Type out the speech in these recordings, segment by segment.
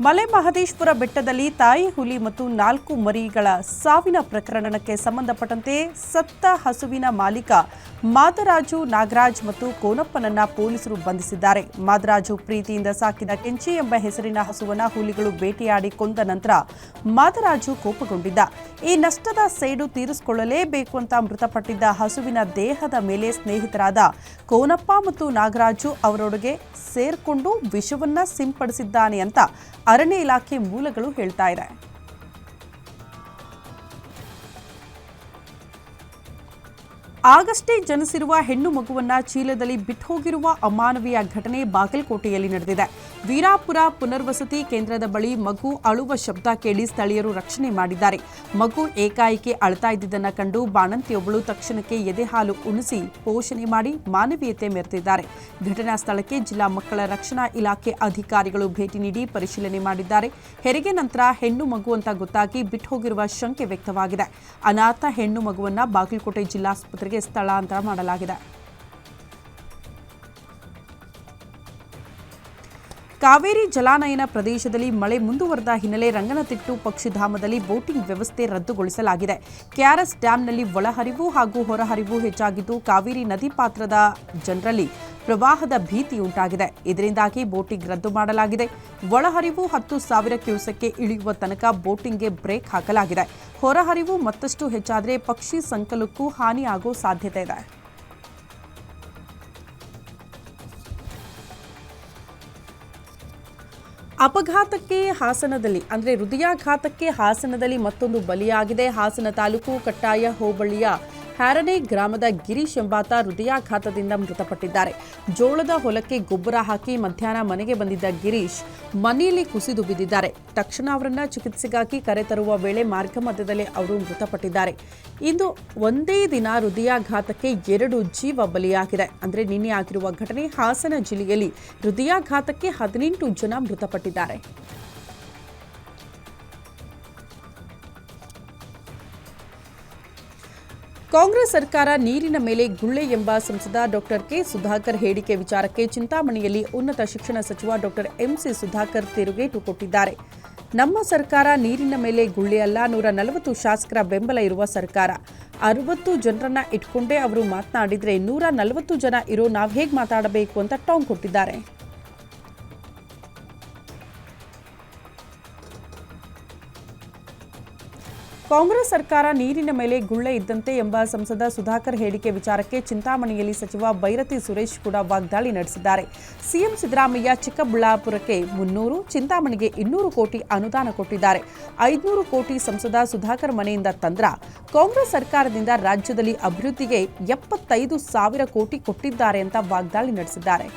ಮಲೆ ಮಹದೇಶ್ವರ ಬೆಟ್ಟದಲ್ಲಿ ತಾಯಿ ಹುಲಿ ಮತ್ತು ನಾಲ್ಕು ಮರಿಗಳ ಸಾವಿನ ಪ್ರಕರಣಕ್ಕೆ ಸಂಬಂಧಪಟ್ಟಂತೆ ಸತ್ತ ಹಸುವಿನ ಮಾಲೀಕ ಮಾದರಾಜು ನಾಗರಾಜ್ ಮತ್ತು ಕೋನಪ್ಪನನ್ನ ಪೊಲೀಸರು ಬಂಧಿಸಿದ್ದಾರೆ. ಮಾದರಾಜು ಪ್ರೀತಿಯಿಂದ ಸಾಕಿದ ಕೆಂಚಿ ಎಂಬ ಹೆಸರಿನ ಹಸುವನ್ನ ಹುಲಿಗಳು ಬೇಟೆಯಾಡಿ ಕೊಂದ ನಂತರ ಮಾದರಾಜು ಕೋಪಗೊಂಡಿದ್ದ. ಈ ನಷ್ಟದ ಸೇಡು ತೀರಿಸಿಕೊಳ್ಳಲೇಬೇಕು ಅಂತ ಮೃತಪಟ್ಟಿದ್ದ ಹಸುವಿನ ದೇಹದ ಮೇಲೆ ಸ್ನೇಹಿತರಾದ ಕೋನಪ್ಪ ಮತ್ತು ನಾಗರಾಜು ಅವರೊಡಗೆ ಸೇರ್ಕೊಂಡು ವಿಷವನ್ನ ಸಿಂಪಡಿಸಿದ್ದಾನೆ ಅಂತ ಅರಣ್ಯ ಇಲಾಖೆ ಮೂಲಗಳು ಹೇಳ್ತಾ ಇದೆ. ಆಗಷ್ಟೇ ಜನಿಸಿರುವ ಹೆಣ್ಣು ಮಗುವನ್ನ ಚೀಲದಲ್ಲಿ ಬಿಟ್ಟೋಗಿರುವ ಅಮಾನವೀಯ ಘಟನೆ ಬಾಗಲಕೋಟೆಯಲ್ಲಿ ನಡೆದಿದೆ. ವೀರಾಪುರ ಪುನರ್ವಸತಿ ಕೇಂದ್ರದ ಬಳಿ ಮಗು ಅಳುವ ಶಬ್ದ ಕೇಳಿ ಸ್ಥಳೀಯರು ರಕ್ಷಣೆ ಮಾಡಿದ್ದಾರೆ. ಮಗು ಏಕಾಏಕಿ ಅಳ್ತಾ ಇದ್ದಿದ್ದನ್ನು ಕಂಡು ಬಾಣಂತಿಯೊಬ್ಬಳು ತಕ್ಷಣಕ್ಕೆ ಎದೆ ಹಾಲು ಉಣಿಸಿ ಪೋಷಣೆ ಮಾಡಿ ಮಾನವೀಯತೆ ಮೆರೆದಿದ್ದಾರೆ. ಘಟನಾ ಸ್ಥಳಕ್ಕೆ ಜಿಲ್ಲಾ ಮಕ್ಕಳ ರಕ್ಷಣಾ ಇಲಾಖೆ ಅಧಿಕಾರಿಗಳು ಭೇಟಿ ನೀಡಿ ಪರಿಶೀಲನೆ ಮಾಡಿದ್ದಾರೆ. ಹೆರಿಗೆ ನಂತರ ಹೆಣ್ಣು ಮಗು ಅಂತ ಗೊತ್ತಾಗಿ ಬಿಟ್ಟೋಗಿರುವ ಶಂಕೆ ವ್ಯಕ್ತವಾಗಿದೆ. ಅನಾಥ ಹೆಣ್ಣು ಮಗುವನ್ನ ಬಾಗಲಕೋಟೆ ಜಿಲ್ಲಾಸ್ಪತ್ರೆಗೆ ಸ್ಥಳಾಂತರ ಮಾಡಲಾಗಿದೆ. ಕಾವೇರಿ ಜಲಾನಯನ ಪ್ರದೇಶದಲ್ಲಿ ಮಳೆ ಮುಂದುವರೆದ ಹಿನ್ನೆಲೆ ರಂಗನತಿಟ್ಟು ಪಕ್ಷಿಧಾಮದಲ್ಲಿ ಬೋಟಿಂಗ್ ವ್ಯವಸ್ಥೆ ರದ್ದುಗೊಳಿಸಲಾಗಿದೆ. ಕೆಆರ್ಎಸ್ ಡ್ಯಾಂನಲ್ಲಿ ಒಳಹರಿವು ಹಾಗೂ ಹೊರಹರಿವು ಹೆಚ್ಚಾಗಿದ್ದು ಕಾವೇರಿ ನದಿ ಪಾತ್ರದ ಜನರಲ್ಲಿ ಪ್ರವಾಹದ ಭೀತಿ ಉಂಟಾಗಿದೆ ಇದರಿಂದಾಗಿ ಬೋಟಿಂಗ್ ರದ್ದು ಮಾಡಲಾಗಿದೆ. ಒಳಹರಿವು ಹತ್ತು ಸಾವಿರ ಕ್ಯೂಸೆಕ್ಗೆ ಇಳಿಯುವ ತನಕ ಬೋಟಿಂಗ್ಗೆ ಬ್ರೇಕ್ ಹಾಕಲಾಗಿದೆ. ಹೊರಹರಿವು ಮತ್ತಷ್ಟು ಹೆಚ್ಚಾದರೆ ಪಕ್ಷಿ ಸಂಕಲಕ್ಕೂ ಹಾನಿಯಾಗೋ ಸಾಧ್ಯತೆ ಇದೆ. ಅಪಘಾತಕ್ಕೆ ಹಾಸನದಲ್ಲಿ ಅಂದರೆ ಹೃದಯಾಘಾತಕ್ಕೆ ಹಾಸನದಲ್ಲಿ ಮತ್ತೊಂದು ಬಲಿಯಾಗಿದೆ. ಹಾಸನ ತಾಲೂಕು ಕಟ್ಟಾಯ ಹೋಬಳಿಯ ಹ್ಯಾರನೆ ಗ್ರಾಮದ ಗಿರೀಶ್ ಎಂಬಾತ ಹೃದಯಾಘಾತದಿಂದ ಮೃತಪಟ್ಟಿದ್ದಾರೆ. ಜೋಳದ ಹೊಲಕ್ಕೆ ಗೊಬ್ಬರ ಹಾಕಿ ಮಧ್ಯಾಹ್ನ ಮನೆಗೆ ಬಂದಿದ್ದ ಗಿರೀಶ್ ಮನೆಯಲ್ಲಿ ಕುಸಿದು ಬಿದ್ದಿದ್ದಾರೆ. ತಕ್ಷಣ ಅವರನ್ನ ಚಿಕಿತ್ಸೆಗಾಗಿ ಕರೆತರುವ ವೇಳೆ ಮಾರ್ಗ ಮಧ್ಯದಲ್ಲಿ ಅವರು ಮೃತಪಟ್ಟಿದ್ದಾರೆ. ಇಂದು ಒಂದೇ ದಿನ ಹೃದಯಾಘಾತಕ್ಕೆ ಎರಡು ಜೀವ ಬಲಿಯಾಗಿದೆ. ಅಂದರೆ ನಿನ್ನೆ ಆಗಿರುವ ಘಟನೆ ಹಾಸನ ಜಿಲ್ಲೆಯಲ್ಲಿ ಹೃದಯಾಘಾತಕ್ಕೆ ಹದಿನೆಂಟು ಜನ ಮೃತಪಟ್ಟಿದ್ದಾರೆ. ಕಾಂಗ್ರೆಸ್ ಸರ್ಕಾರ ನೀರಿನ ಮೇಲೆ ಗುಳ್ಳೆ ಎಂಬ ಸಂಸದ ಡಾಕ್ಟರ್ ಕೆ ಸುಧಾಕರ್ ಹೇಳಿಕೆ ವಿಚಾರಕ್ಕೆ ಚಿಂತಾಮಣಿಯಲ್ಲಿ ಉನ್ನತ ಶಿಕ್ಷಣ ಸಚಿವ ಡಾಕ್ಟರ್ ಎಂಸಿ ಸುಧಾಕರ್ ತಿರುಗೇಟು ಕೊಟ್ಟಿದ್ದಾರೆ. ನಮ್ಮ ಸರ್ಕಾರ ನೀರಿನ ಮೇಲೆ ಗುಳ್ಳೆ ಅಲ್ಲ, ನೂರ ನಲವತ್ತು ಶಾಸಕರ ಬೆಂಬಲ ಇರುವ ಸರ್ಕಾರ. ಅರವತ್ತು ಜನರನ್ನ ಇಟ್ಕೊಂಡೇ ಅವರು ಮಾತನಾಡಿದ್ರೆ ನೂರ ನಲವತ್ತು ಜನ ಇರೋ ನಾವು ಹೇಗೆ ಮಾತಾಡಬೇಕು ಅಂತ ಟಾಂಗ್ ಕೊಟ್ಟಿದ್ದಾರೆ. ಕಾಂಗ್ರೆಸ್ ಸರ್ಕಾರ ನೀರಿನ ಮೇಲೆ ಗುಳ್ಳೆ ಇದ್ದಂತೆ ಎಂಬ ಸಂಸದ ಸುಧಾಕರ್ ಹೇಳಿಕೆ ವಿಚಾರಕ್ಕೆ ಚಿಂತಾಮಣಿಯಲ್ಲಿ ಸಚಿವ ಬೈರತಿ ಸುರೇಶ್ ಕೂಡ ವಾಗ್ದಾಳಿ ನಡೆಸಿದ್ದಾರೆ. ಸಿಎಂ ಸಿದ್ದರಾಮಯ್ಯ ಚಿಕ್ಕಬಳ್ಳಾಪುರಕ್ಕೆ ಮುನ್ನೂರು, ಚಿಂತಾಮಣಿಗೆ ಇನ್ನೂರು ಕೋಟಿ ಅನುದಾನ ಕೊಟ್ಟಿದ್ದಾರೆ. ಐದುನೂರು ಕೋಟಿ ಸಂಸದ ಸುಧಾಕರ್ ಮನೆಯಿಂದ ತಂದ್ರ, ಕಾಂಗ್ರೆಸ್ ಸರ್ಕಾರದಿಂದ ರಾಜ್ಯದಲ್ಲಿ ಅಭಿವೃದ್ಧಿಗೆ ಎಪ್ಪತ್ತೈದು ಸಾವಿರ ಕೋಟಿ ಕೊಟ್ಟಿದ್ದಾರೆ ಅಂತ ವಾಗ್ದಾಳಿ ನಡೆಸಿದ್ದಾರೆ.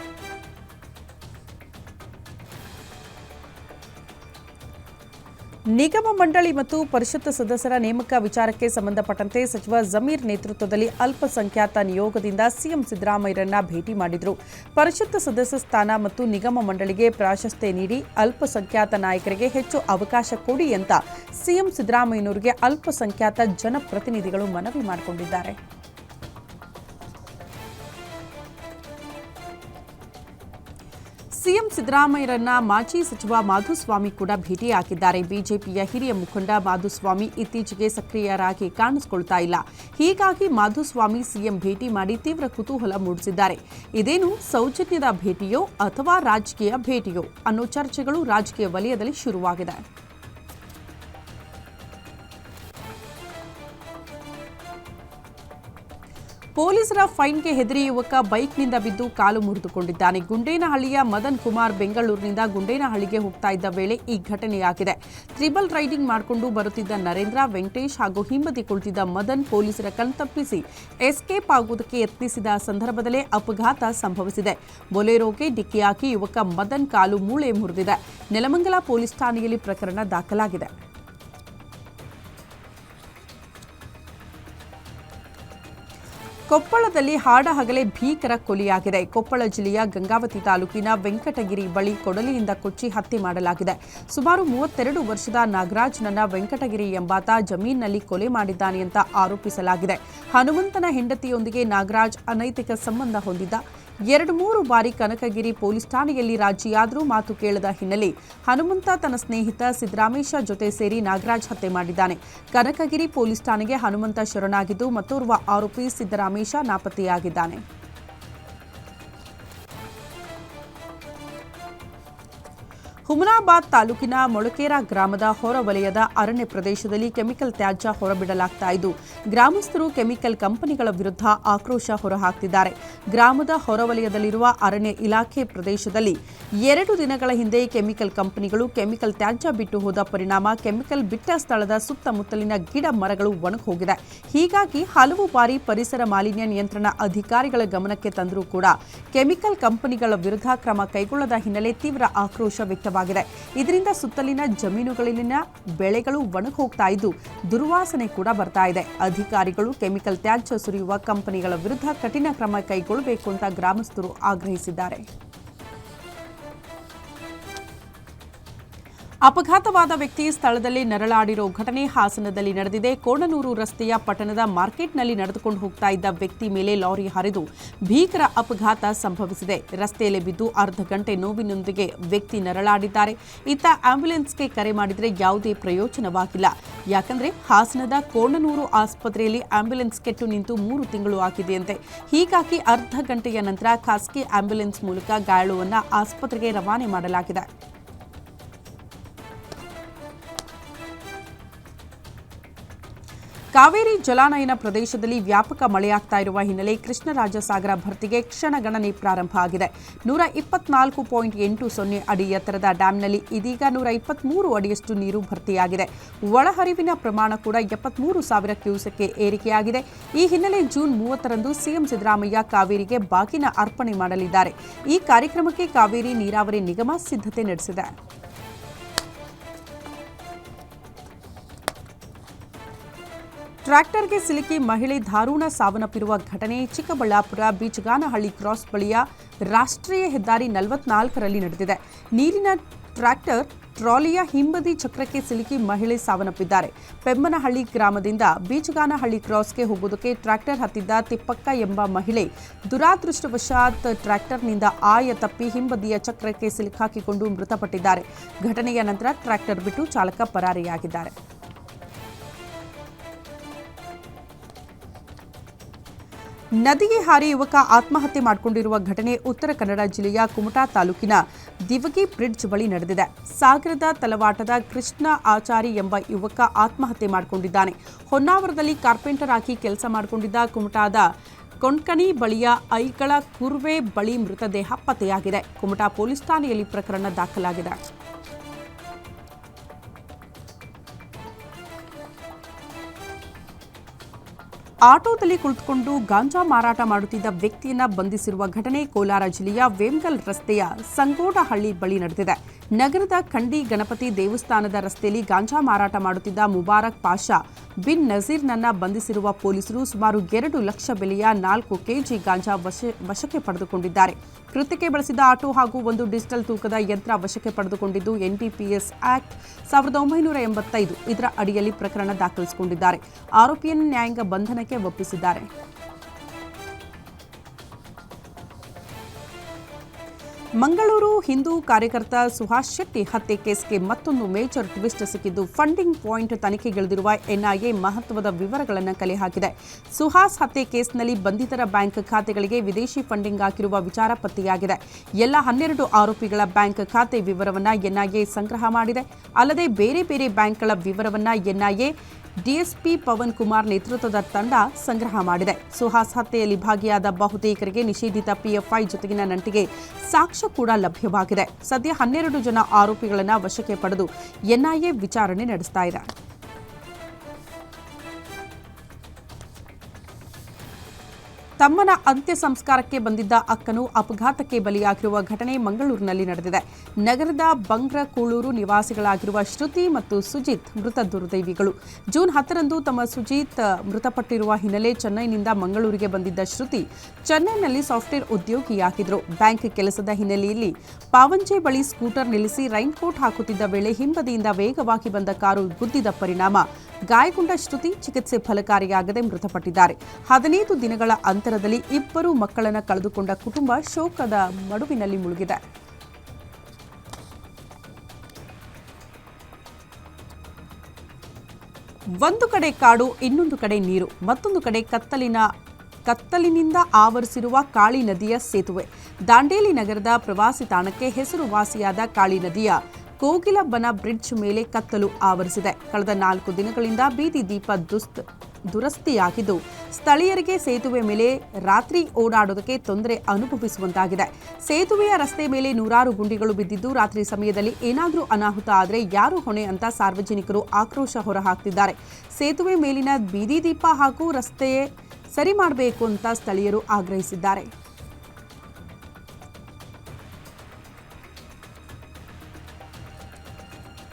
ನಿಗಮ ಮಂಡಳಿ ಮತ್ತು ಪರಿಷತ್ ಸದಸ್ಯರ ನೇಮಕ ವಿಚಾರಕ್ಕೆ ಸಂಬಂಧಪಟ್ಟಂತೆ ಸಚಿವ ಜಮೀರ್ ನೇತೃತ್ವದಲ್ಲಿ ಅಲ್ಪಸಂಖ್ಯಾತ ನಿಯೋಗದಿಂದ ಸಿಎಂ ಸಿದ್ದರಾಮಯ್ಯರನ್ನ ಭೇಟಿ ಮಾಡಿದರು. ಪರಿಷತ್ ಸದಸ್ಯ ಸ್ಥಾನ ಮತ್ತು ನಿಗಮ ಮಂಡಳಿಗೆ ಪ್ರಾಶಸ್ತ್ಯ ನೀಡಿ ಅಲ್ಪಸಂಖ್ಯಾತ ನಾಯಕರಿಗೆ ಹೆಚ್ಚು ಅವಕಾಶ ಕೊಡಿ ಅಂತ ಸಿಎಂ ಸಿದ್ದರಾಮಯ್ಯನವರಿಗೆ ಅಲ್ಪಸಂಖ್ಯಾತ ಜನಪ್ರತಿನಿಧಿಗಳು ಮನವಿ ಮಾಡಿಕೊಂಡಿದ್ದಾರೆ. ಸಿಎಂ ಸಿದ್ದರಾಮಯ್ಯರನ್ನ ಮಾಜಿ ಸಚಿವ ಮಾಧುಸ್ವಾಮಿ ಕೂಡ ಭೇಟಿಯಾಗಿದ್ದಾರೆ. ಬಿಜೆಪಿಯ ಹಿರಿಯ ಮುಖಂಡ ಮಾಧುಸ್ವಾಮಿ ಇತ್ತೀಚೆಗೆ ಸಕ್ರಿಯರಾಗಿ ಕಾಣಿಸಿಕೊಳ್ತಾ ಇಲ್ಲ. ಹೀಗಾಗಿ ಮಾಧುಸ್ವಾಮಿ ಸಿಎಂ ಭೇಟಿ ಮಾಡಿ ತೀವ್ರ ಕುತೂಹಲ ಮೂಡಿಸಿದ್ದಾರೆ. ಇದೇನು ಸೌಜನ್ಯದ ಭೇಟಿಯೋ ಅಥವಾ ರಾಜಕೀಯ ಭೇಟಿಯೋ ಅನ್ನೋ ಚರ್ಚೆಗಳು ರಾಜಕೀಯ ವಲಯದಲ್ಲಿ ಶುರುವಾಗಿದೆ. ಪೊಲೀಸರ ಫೈನ್ಗೆ ಹೆದರಿ ಯುವಕ ಬೈಕ್ನಿಂದ ಬಿದ್ದು ಕಾಲು ಮುರಿದುಕೊಂಡಿದ್ದಾನೆ. ಗುಂಡೇನಹಳ್ಳಿಯ ಮದನ್ ಕುಮಾರ್ ಬೆಂಗಳೂರಿನಿಂದ ಗುಂಡೇನಹಳ್ಳಿಗೆ ಹೋಗ್ತಾ ಇದ್ದ ವೇಳೆ ಈ ಘಟನೆಯಾಗಿದೆ ತ್ರಿಬಲ್ ರೈಡಿಂಗ್ ಮಾಡಿಕೊಂಡು ಬರುತ್ತಿದ್ದ ನರೇಂದ್ರ, ವೆಂಕಟೇಶ್ ಹಾಗೂ ಹಿಂಬದಿ ಕುಳಿತಿದ್ದ ಮದನ್ ಪೊಲೀಸರ ಕಣ್ತಪ್ಪಿಸಿ ಎಸ್ಕೇಪ್ ಆಗುವುದಕ್ಕೆ ಯತ್ನಿಸಿದ ಸಂದರ್ಭದಲ್ಲೇ ಅಪಘಾತ ಸಂಭವಿಸಿದೆ. ಬೊಲೆರೋಗೆ ಡಿಕ್ಕಿಯಾಗಿ ಯುವಕ ಮದನ್ ಕಾಲು ಮೂಳೆ ಮುರಿದಿದೆ. ನೆಲಮಂಗಲ ಪೊಲೀಸ್ ಠಾಣೆಯಲ್ಲಿ ಪ್ರಕರಣ ದಾಖಲಾಗಿದೆ. ಕೊಪ್ಪಳದಲ್ಲಿ ಹಾಡಹಗಲೇ ಭೀಕರ ಕೊಲೆಯಾಗಿದೆ. ಕೊಪ್ಪಳ ಜಿಲ್ಲೆಯ ಗಂಗಾವತಿ ತಾಲೂಕಿನ ವೆಂಕಟಗಿರಿ ಬಳಿ ಕೊಡಲಿಯಿಂದ ಕೊಚ್ಚಿ ಹತ್ಯೆ ಮಾಡಲಾಗಿದೆ. ಸುಮಾರು ಮೂವತ್ತೆರಡು ವರ್ಷದ ನಾಗರಾಜ್ನನ್ನ ವೆಂಕಟಗಿರಿ ಎಂಬಾತ ಜಮೀನಿನಲ್ಲಿ ಕೊಲೆ ಮಾಡಿದ್ದಾನೆ ಅಂತ ಆರೋಪಿಸಲಾಗಿದೆ. ಹನುಮಂತನ ಹೆಂಡತಿಯೊಂದಿಗೆ ನಾಗರಾಜ್ ಅನೈತಿಕ ಸಂಬಂಧ ಹೊಂದಿದ್ದ. ಎರಡು ಮೂರು ಬಾರಿ ಕನಕಗಿರಿ ಪೊಲೀಸ್ ಠಾಣೆಯಲ್ಲಿ ರಾಜಿಯಾದರೂ ಮಾತು ಕೇಳದ ಹಿನ್ನೆಲೆ ಹನುಮಂತ ತನ್ನ ಸ್ನೇಹಿತ ಸಿದ್ದರಾಮೇಶ ಜೊತೆ ಸೇರಿ ನಾಗರಾಜ್ ಹತ್ಯೆ ಮಾಡಿದ್ದಾನೆ. ಕನಕಗಿರಿ ಪೊಲೀಸ್ ಠಾಣೆಗೆ ಹನುಮಂತ ಶರಣಾಗಿದ್ದು ಮತ್ತೋರ್ವ ಆರೋಪಿ ಸಿದ್ದರಾಮೇಶ ನಾಪತ್ತೆಯಾಗಿದ್ದಾನೆ. ಹುಮನಾಬಾದ್ ತಾಲೂಕಿನ ಮೊಳಕೇರಾ ಗ್ರಾಮದ ಹೊರವಲಯದ ಅರಣ್ಯ ಪ್ರದೇಶದಲ್ಲಿ ಕೆಮಿಕಲ್ ತ್ಯಾಜ್ಯ ಹೊರಬಿಡಲಾಗ್ತಾ ಇದ್ದು, ಗ್ರಾಮಸ್ಥರು ಕೆಮಿಕಲ್ ಕಂಪನಿಗಳ ವಿರುದ್ಧ ಆಕ್ರೋಶ ಹೊರಹಾಕ್ತಿದ್ದಾರೆ. ಗ್ರಾಮದ ಹೊರವಲಯದಲ್ಲಿರುವ ಅರಣ್ಯ ಇಲಾಖೆ ಪ್ರದೇಶದಲ್ಲಿ ಎರಡು ದಿನಗಳ ಹಿಂದೆ ಕೆಮಿಕಲ್ ಕಂಪನಿಗಳು ಕೆಮಿಕಲ್ ತ್ಯಾಜ್ಯ ಬಿಟ್ಟು ಹೋದ ಪರಿಣಾಮ ಕೆಮಿಕಲ್ ಬಿಟ್ಟ ಸ್ಥಳದ ಸುತ್ತಮುತ್ತಲಿನ ಗಿಡ ಮರಗಳು ಒಣಗಿ ಹೋಗಿದೆ ಹೀಗಾಗಿ ಹಲವು ಬಾರಿ ಪರಿಸರ ಮಾಲಿನ್ಯ ನಿಯಂತ್ರಣ ಅಧಿಕಾರಿಗಳ ಗಮನಕ್ಕೆ ತಂದರೂ ಕೂಡ ಕೆಮಿಕಲ್ ಕಂಪನಿಗಳ ವಿರುದ್ಧ ಕ್ರಮ ಕೈಗೊಳ್ಳದ ಹಿನ್ನೆಲೆ ತೀವ್ರ ಆಕ್ರೋಶ ವ್ಯಕ್ತವಾಗಿದೆ. ಇದರಿಂದ ಸುತ್ತಲಿನ ಜಮೀನುಗಳಲ್ಲಿನ ಬೆಳೆಗಳು ಒಣಗಿ ಹೋಗ್ತಾ ಇದ್ದು ದುರ್ವಾಸನೆ ಕೂಡ ಬರ್ತಾ ಇದೆ. ಅಧಿಕಾರಿಗಳು ಕೆಮಿಕಲ್ ತ್ಯಾಜ್ಯ ಸುರಿಯುವ ಕಂಪನಿಗಳ ವಿರುದ್ಧ ಕಠಿಣ ಕ್ರಮ ಕೈಗೊಳ್ಳಬೇಕು ಅಂತ ಗ್ರಾಮಸ್ಥರು ಆಗ್ರಹಿಸಿದ್ದಾರೆ. ಅಪಘಾತವಾದ ವ್ಯಕ್ತಿ ಸ್ಥಳದಲ್ಲಿ ನರಳಾಡಿರೋ ಘಟನೆ ಹಾಸನದಲ್ಲಿ ನಡೆದಿದೆ. ಕೋಣನೂರು ರಸ್ತೆಯ ಪಟ್ಟಣದ ಮಾರ್ಕೆಟ್ನಲ್ಲಿ ನಡೆದುಕೊಂಡು ಹೋಗ್ತಾ ಇದ್ದ ವ್ಯಕ್ತಿ ಮೇಲೆ ಲಾರಿ ಹರಿದು ಭೀಕರ ಅಪಘಾತ ಸಂಭವಿಸಿದೆ. ರಸ್ತೆಯಲ್ಲಿ ಬಿದ್ದು ಅರ್ಧ ಗಂಟೆ ನೋವಿನೊಂದಿಗೆ ವ್ಯಕ್ತಿ ನರಳಾಡಿದ್ದಾರೆ. ಇತ್ತ ಆಂಬ್ಯುಲೆನ್ಸ್ಗೆ ಕರೆ ಮಾಡಿದರೆ ಯಾವುದೇ ಪ್ರಯೋಜನವಾಗಿಲ್ಲ. ಯಾಕಂದ್ರೆ ಹಾಸನದ ಕೋಣನೂರು ಆಸ್ಪತ್ರೆಯಲ್ಲಿ ಆಂಬ್ಯುಲೆನ್ಸ್ ಕೆಟ್ಟು ನಿಂತು ಮೂರು ತಿಂಗಳು ಆಗಿದೆಯಂತೆ ಹೀಗಾಗಿ ಅರ್ಧ ಗಂಟೆಯ ನಂತರ ಖಾಸಗಿ ಆಂಬ್ಯುಲೆನ್ಸ್ ಮೂಲಕ ಗಾಯಾಳುವನ್ನ ಆಸ್ಪತ್ರೆಗೆ ರವಾನೆ ಮಾಡಲಾಗಿದೆ. ಕಾವೇರಿ ಜಲಾನಯನ ಪ್ರದೇಶದಲ್ಲಿ ವ್ಯಾಪಕ ಮಳೆಯಾಗ್ತಾ ಇರುವ ಹಿನ್ನೆಲೆ ಕೃಷ್ಣರಾಜಸಾಗರ ಭರ್ತಿಗೆ ಕ್ಷಣಗಣನೆ ಪ್ರಾರಂಭ ಆಗಿದೆ. ನೂರ ಇಪ್ಪತ್ನಾಲ್ಕು ಪಾಯಿಂಟ್ ಎಂಟು ಸೊನ್ನೆ ಅಡಿ ಎತ್ತರದ ಡ್ಯಾಂನಲ್ಲಿ ಇದೀಗ ನೂರ ಇಪ್ಪತ್ಮೂರು ಅಡಿಯಷ್ಟು ನೀರು ಭರ್ತಿಯಾಗಿದೆ. ಒಳಹರಿವಿನ ಪ್ರಮಾಣ ಕೂಡ ಎಪ್ಪತ್ಮೂರು ಸಾವಿರ ಕ್ಯೂಸೆಕ್ಗೆ ಏರಿಕೆಯಾಗಿದೆ. ಈ ಹಿನ್ನೆಲೆ ಜೂನ್ ಮೂವತ್ತರಂದು ಸಿಎಂ ಸಿದ್ದರಾಮಯ್ಯ ಕಾವೇರಿಗೆ ಬಾಗಿನ ಅರ್ಪಣೆ ಮಾಡಲಿದ್ದಾರೆ. ಈ ಕಾರ್ಯಕ್ರಮಕ್ಕೆ ಕಾವೇರಿ ನೀರಾವರಿ ನಿಗಮ ಸಿದ್ಧತೆ ನಡೆಸಿದೆ. ಟ್ರ್ಯಾಕ್ಟರ್ಗೆ ಸಿಲುಕಿ ಮಹಿಳೆ ದಾರುಣ ಸಾವನ್ನಪ್ಪಿರುವ ಘಟನೆ ಚಿಕ್ಕಬಳ್ಳಾಪುರ ಬೀಚಗಾನಹಳ್ಳಿ ಕ್ರಾಸ್ ಬಳಿಯ ರಾಷ್ಟ್ರೀಯ ಹೆದ್ದಾರಿ ನಲವತ್ನಾಲ್ಕರಲ್ಲಿ ನಡೆದಿದೆ. ನೀರಿನ ಟ್ರ್ಯಾಕ್ಟರ್ ಟ್ರಾಲಿಯ ಹಿಂಬದಿ ಚಕ್ರಕ್ಕೆ ಸಿಲುಕಿ ಮಹಿಳೆ ಸಾವನ್ನಪ್ಪಿದ್ದಾರೆ. ಪೆಮ್ಮನಹಳ್ಳಿ ಗ್ರಾಮದಿಂದ ಬೀಚಗಾನಹಳ್ಳಿ ಕ್ರಾಸ್ಗೆ ಹೋಗುವುದಕ್ಕೆ ಟ್ರ್ಯಾಕ್ಟರ್ ಹತ್ತಿದ್ದ ತಿಪ್ಪಕ್ಕ ಎಂಬ ಮಹಿಳೆ ದುರಾದೃಷ್ಟವಶಾತ್ ಟ್ರ್ಯಾಕ್ಟರ್ನಿಂದ ಆಯ ತಪ್ಪಿ ಹಿಂಬದಿಯ ಚಕ್ರಕ್ಕೆ ಸಿಲುಕಾಕಿಕೊಂಡು ಮೃತಪಟ್ಟಿದ್ದಾರೆ. ಘಟನೆಯ ನಂತರ ಟ್ರ್ಯಾಕ್ಟರ್ ಬಿಟ್ಟು ಚಾಲಕ ಪರಾರಿಯಾಗಿದ್ದಾರೆ. ನದಿಗೆ ಹಾರಿ ಯುವಕ ಆತ್ಮಹತ್ಯೆ ಮಾಡಿಕೊಂಡಿರುವ ಘಟನೆ ಉತ್ತರ ಕನ್ನಡ ಜಿಲ್ಲೆಯ ಕುಮಟಾ ತಾಲೂಕಿನ ದಿವಗಿ ಬ್ರಿಡ್ಜ್ ಬಳಿ ನಡೆದಿದೆ. ಸಾಗರದ ತಲವಾಟದ ಕೃಷ್ಣ ಆಚಾರಿ ಎಂಬ ಯುವಕ ಆತ್ಮಹತ್ಯೆ ಮಾಡಿಕೊಂಡಿದ್ದಾನೆ. ಹೊನ್ನಾವರದಲ್ಲಿ ಕಾರ್ಪೆಂಟರ್ ಆಗಿ ಕೆಲಸ ಮಾಡಿಕೊಂಡಿದ್ದ ಕುಮಟಾದ ಕೊಂಕಣಿ ಬಳಿಯ ಐಗಳ ಕುರ್ವೆ ಬಳಿ ಮೃತದೇಹ ಪತ್ತೆಯಾಗಿದೆ. ಕುಮಟಾ ಪೊಲೀಸ್ ಠಾಣೆಯಲ್ಲಿ ಪ್ರಕರಣ ದಾಖಲಾಗಿದೆ. ಆಟೋದಲ್ಲಿ ಕುಳಿತುಕೊಂಡು ಗಾಂಜಾ ಮಾರಾಟ ಮಾಡುತ್ತಿದ್ದ ವ್ಯಕ್ತಿಯನ್ನ ಬಂಧಿಸಿರುವ ಘಟನೆ ಕೋಲಾರ ಜಿಲ್ಲೆಯ ವೇಮ್ಗಲ್ ರಸ್ತೆಯ ಸಂಗೋಡಹಳ್ಳಿ ಬಳಿ ನಡೆದಿದೆ. ನಗರದ ಖಂಡಿ ಗಣಪತಿ ದೇವಸ್ಥಾನದ ರಸ್ತೆಯಲ್ಲಿ ಗಾಂಜಾ ಮಾರಾಟ ಮಾಡುತ್ತಿದ್ದ ಮುಬಾರಕ್ ಪಾಷಾ ಬಿನ್ ನಜೀರ್ನನ್ನ ಬಂಧಿಸಿರುವ ಪೊಲೀಸರು ಸುಮಾರು ಎರಡು ಲಕ್ಷ ಬೆಲೆಯ ನಾಲ್ಕು ಕೆಜಿ ಗಾಂಜಾ ವಶ, ವಶಕ್ಕೆ ಪಡೆದುಕೊಂಡಿದ್ದಾರೆ. ಕೃತ್ಯಕ್ಕೆ ಬಳಸಿದ ಆಟೋ ಹಾಗೂ ಒಂದು ಡಿಜಿಟಲ್ ತೂಕದ ಯಂತ್ರ ವಶಕ್ಕೆ ಪಡೆದುಕೊಂಡಿದ್ದು ಎನ್ಟಿಪಿಎಸ್ ಆಕ್ಟ್ ಸಾವಿರದ ಒಂಬೈನೂರ ಎಂಬತ್ತೈದು ಇದರ ಅಡಿಯಲ್ಲಿ ಪ್ರಕರಣ ದಾಖಲಿಸಿಕೊಂಡಿದ್ದಾರೆ. ಆರೋಪಿಯನ್ನು ನ್ಯಾಯಾಂಗ ಬಂಧನಕ್ಕೆ ಒಪ್ಪಿಸಿದ್ದಾರೆ. ಮಂಗಳೂರು ಹಿಂದೂ ಕಾರ್ಯಕರ್ತ ಸುಹಾಸ್ ಶೆಟ್ಟಿ ಹತ್ಯೆ ಕೇಸ್ಗೆ ಮತ್ತೊಂದು ಮೇಜರ್ ಟ್ವಿಸ್ಟ್ ಸಿಕ್ಕಿದ್ದು ಫಂಡಿಂಗ್ ಪಾಯಿಂಟ್ ತನಿಖೆಗಿಳಿದಿರುವ ಎನ್ಐಎ ಮಹತ್ವದ ವಿವರಗಳನ್ನು ಕಲೆ ಹಾಕಿದೆ. ಸುಹಾಸ್ ಹತ್ಯೆ ಕೇಸ್ನಲ್ಲಿ ಬಂಧಿತರ ಬ್ಯಾಂಕ್ ಖಾತೆಗಳಿಗೆ ವಿದೇಶಿ ಫಂಡಿಂಗ್ ಹಾಕಿರುವ ವಿಚಾರ ಪತ್ತೆಯಾಗಿದೆ. ಎಲ್ಲ ಹನ್ನೆರಡು ಆರೋಪಿಗಳ ಬ್ಯಾಂಕ್ ಖಾತೆ ವಿವರವನ್ನು ಎನ್ಐಎ ಸಂಗ್ರಹ ಮಾಡಿದೆ. ಅಲ್ಲದೆ ಬೇರೆ ಬೇರೆ ಬ್ಯಾಂಕ್ಗಳ ವಿವರವನ್ನು ಎನ್ಐಎ ಡಿಎಸ್ಪಿ ಪವನ್ ಕುಮಾರ್ ನೇತೃತ್ವದ ತಂಡ ಸಂಗ್ರಹ ಮಾಡಿದೆ. ಸುಹಾಸ್ ಹತ್ಯೆಯಲ್ಲಿ ಭಾಗಿಯಾದ ಬಹುತೇಕರಿಗೆ ನಿಷೇಧಿತ ಪಿಎಫ್ಐ ಜೊತೆಗಿನ ನಂಟಿಗೆ ಸಾಕ್ಷ್ಯ ಕೂಡ ಲಭ್ಯವಾಗಿದೆ. ಸದ್ಯ ಹನ್ನೆರಡು ಜನ ಆರೋಪಿಗಳನ್ನು ವಶಕ್ಕೆ ಪಡೆದು ಎನ್ಐಎ ವಿಚಾರಣೆ ನಡೆಸ್ತಾ ಇದೆ. ತಮ್ಮನ ಅಂತ್ಯ ಸಂಸ್ಕಾರಕ್ಕೆ ಬಂದಿದ್ದ ಅಕ್ಕನು ಅಪಘಾತಕ್ಕೆ ಬಲಿಯಾಗಿರುವ ಘಟನೆ ಮಂಗಳೂರಿನಲ್ಲಿ ನಡೆದಿದೆ. ನಗರದ ಬಂಗ್ರಕೂಳೂರು ನಿವಾಸಿಗಳಾಗಿರುವ ಶ್ರುತಿ ಮತ್ತು ಸುಜಿತ್ ಮೃತ ದುರ್ದೈವಿಗಳು. ಜೂನ್ ಹತ್ತರಂದು ತಮ್ಮ ಸುಜಿತ್ ಮೃತಪಟ್ಟಿರುವ ಹಿನ್ನೆಲೆ ಚೆನ್ನೈನಿಂದ ಮಂಗಳೂರಿಗೆ ಬಂದಿದ್ದ ಶ್ರುತಿ ಚೆನ್ನೈನಲ್ಲಿ ಸಾಫ್ಟ್ವೇರ್ ಉದ್ಯೋಗಿಯಾಗಿದ್ದರು. ಬ್ಯಾಂಕ್ ಕೆಲಸದ ಹಿನ್ನೆಲೆಯಲ್ಲಿ ಪಾವಂಜೆ ಬಳಿ ಸ್ಕೂಟರ್ ನಿಲ್ಲಿಸಿ ರೈನ್ ಕೋಟ್ ಹಾಕುತ್ತಿದ್ದ ವೇಳೆ ಹಿಂಬದಿಯಿಂದ ವೇಗವಾಗಿ ಬಂದ ಕಾರು ಗುದ್ದಿದ ಪರಿಣಾಮ. ಗಾಯಗೊಂಡ ಶ್ರುತಿ ಚಿಕಿತ್ಸೆ ಫಲಕಾರಿಯಾಗದೆ ಮೃತಪಟ್ಟಿದ್ದಾರೆ. ಹದಿನೈದು ದಿನಗಳ ಅಂತರದಲ್ಲಿ ಇಬ್ಬರು ಮಕ್ಕಳನ್ನು ಕಳೆದುಕೊಂಡ ಕುಟುಂಬ ಶೋಕದ ಮಡುವಿನಲ್ಲಿ ಮುಳುಗಿದೆ. ಒಂದು ಕಡೆ ಕಾಡು, ಇನ್ನೊಂದು ಕಡೆ ನೀರು. ಮತ್ತೊಂದು ಕಡೆ ಕತ್ತಲಿನ, ಕತ್ತಲಿನಿಂದ ಆವರಿಸಿರುವ ಕಾಳಿ ನದಿಯ ಸೇತುವೆ. ದಾಂಡೇಲಿ ನಗರದ ಪ್ರವಾಸಿ ತಾಣಕ್ಕೆ ಹೆಸರುವಾಸಿಯಾದ ಕಾಳಿ ನದಿಯ ಕೋಗಿಲಬ್ಬನ ಬ್ರಿಡ್ಜ್ ಮೇಲೆ ಕತ್ತಲು ಆವರಿಸಿದೆ. ಕಳೆದ ನಾಲ್ಕು ದಿನಗಳಿಂದ ಬೀದಿ ದೀಪ ದುಸ್ತ್ ದುರಸ್ತಿಯಾಗಿದ್ದು, ಸ್ಥಳೀಯರಿಗೆ ಸೇತುವೆ ಮೇಲೆ ರಾತ್ರಿ ಓಡಾಡೋದಕ್ಕೆ ತೊಂದರೆ ಅನುಭವಿಸುವಂತಾಗಿದೆ. ಸೇತುವೆಯ ರಸ್ತೆ ಮೇಲೆ ನೂರಾರು ಗುಂಡಿಗಳು ಬಿದ್ದಿದ್ದು, ರಾತ್ರಿ ಸಮಯದಲ್ಲಿ ಏನಾದರೂ ಅನಾಹುತ ಆದರೆ ಯಾರು ಹೊಣೆ ಅಂತ ಸಾರ್ವಜನಿಕರು ಆಕ್ರೋಶ ಹೊರಹಾಕ್ತಿದ್ದಾರೆ. ಸೇತುವೆ ಮೇಲಿನ ಬೀದಿ ದೀಪ ಹಾಗೂ ರಸ್ತೆ ಸರಿ ಮಾಡಬೇಕು ಅಂತ ಸ್ಥಳೀಯರು ಆಗ್ರಹಿಸಿದ್ದಾರೆ.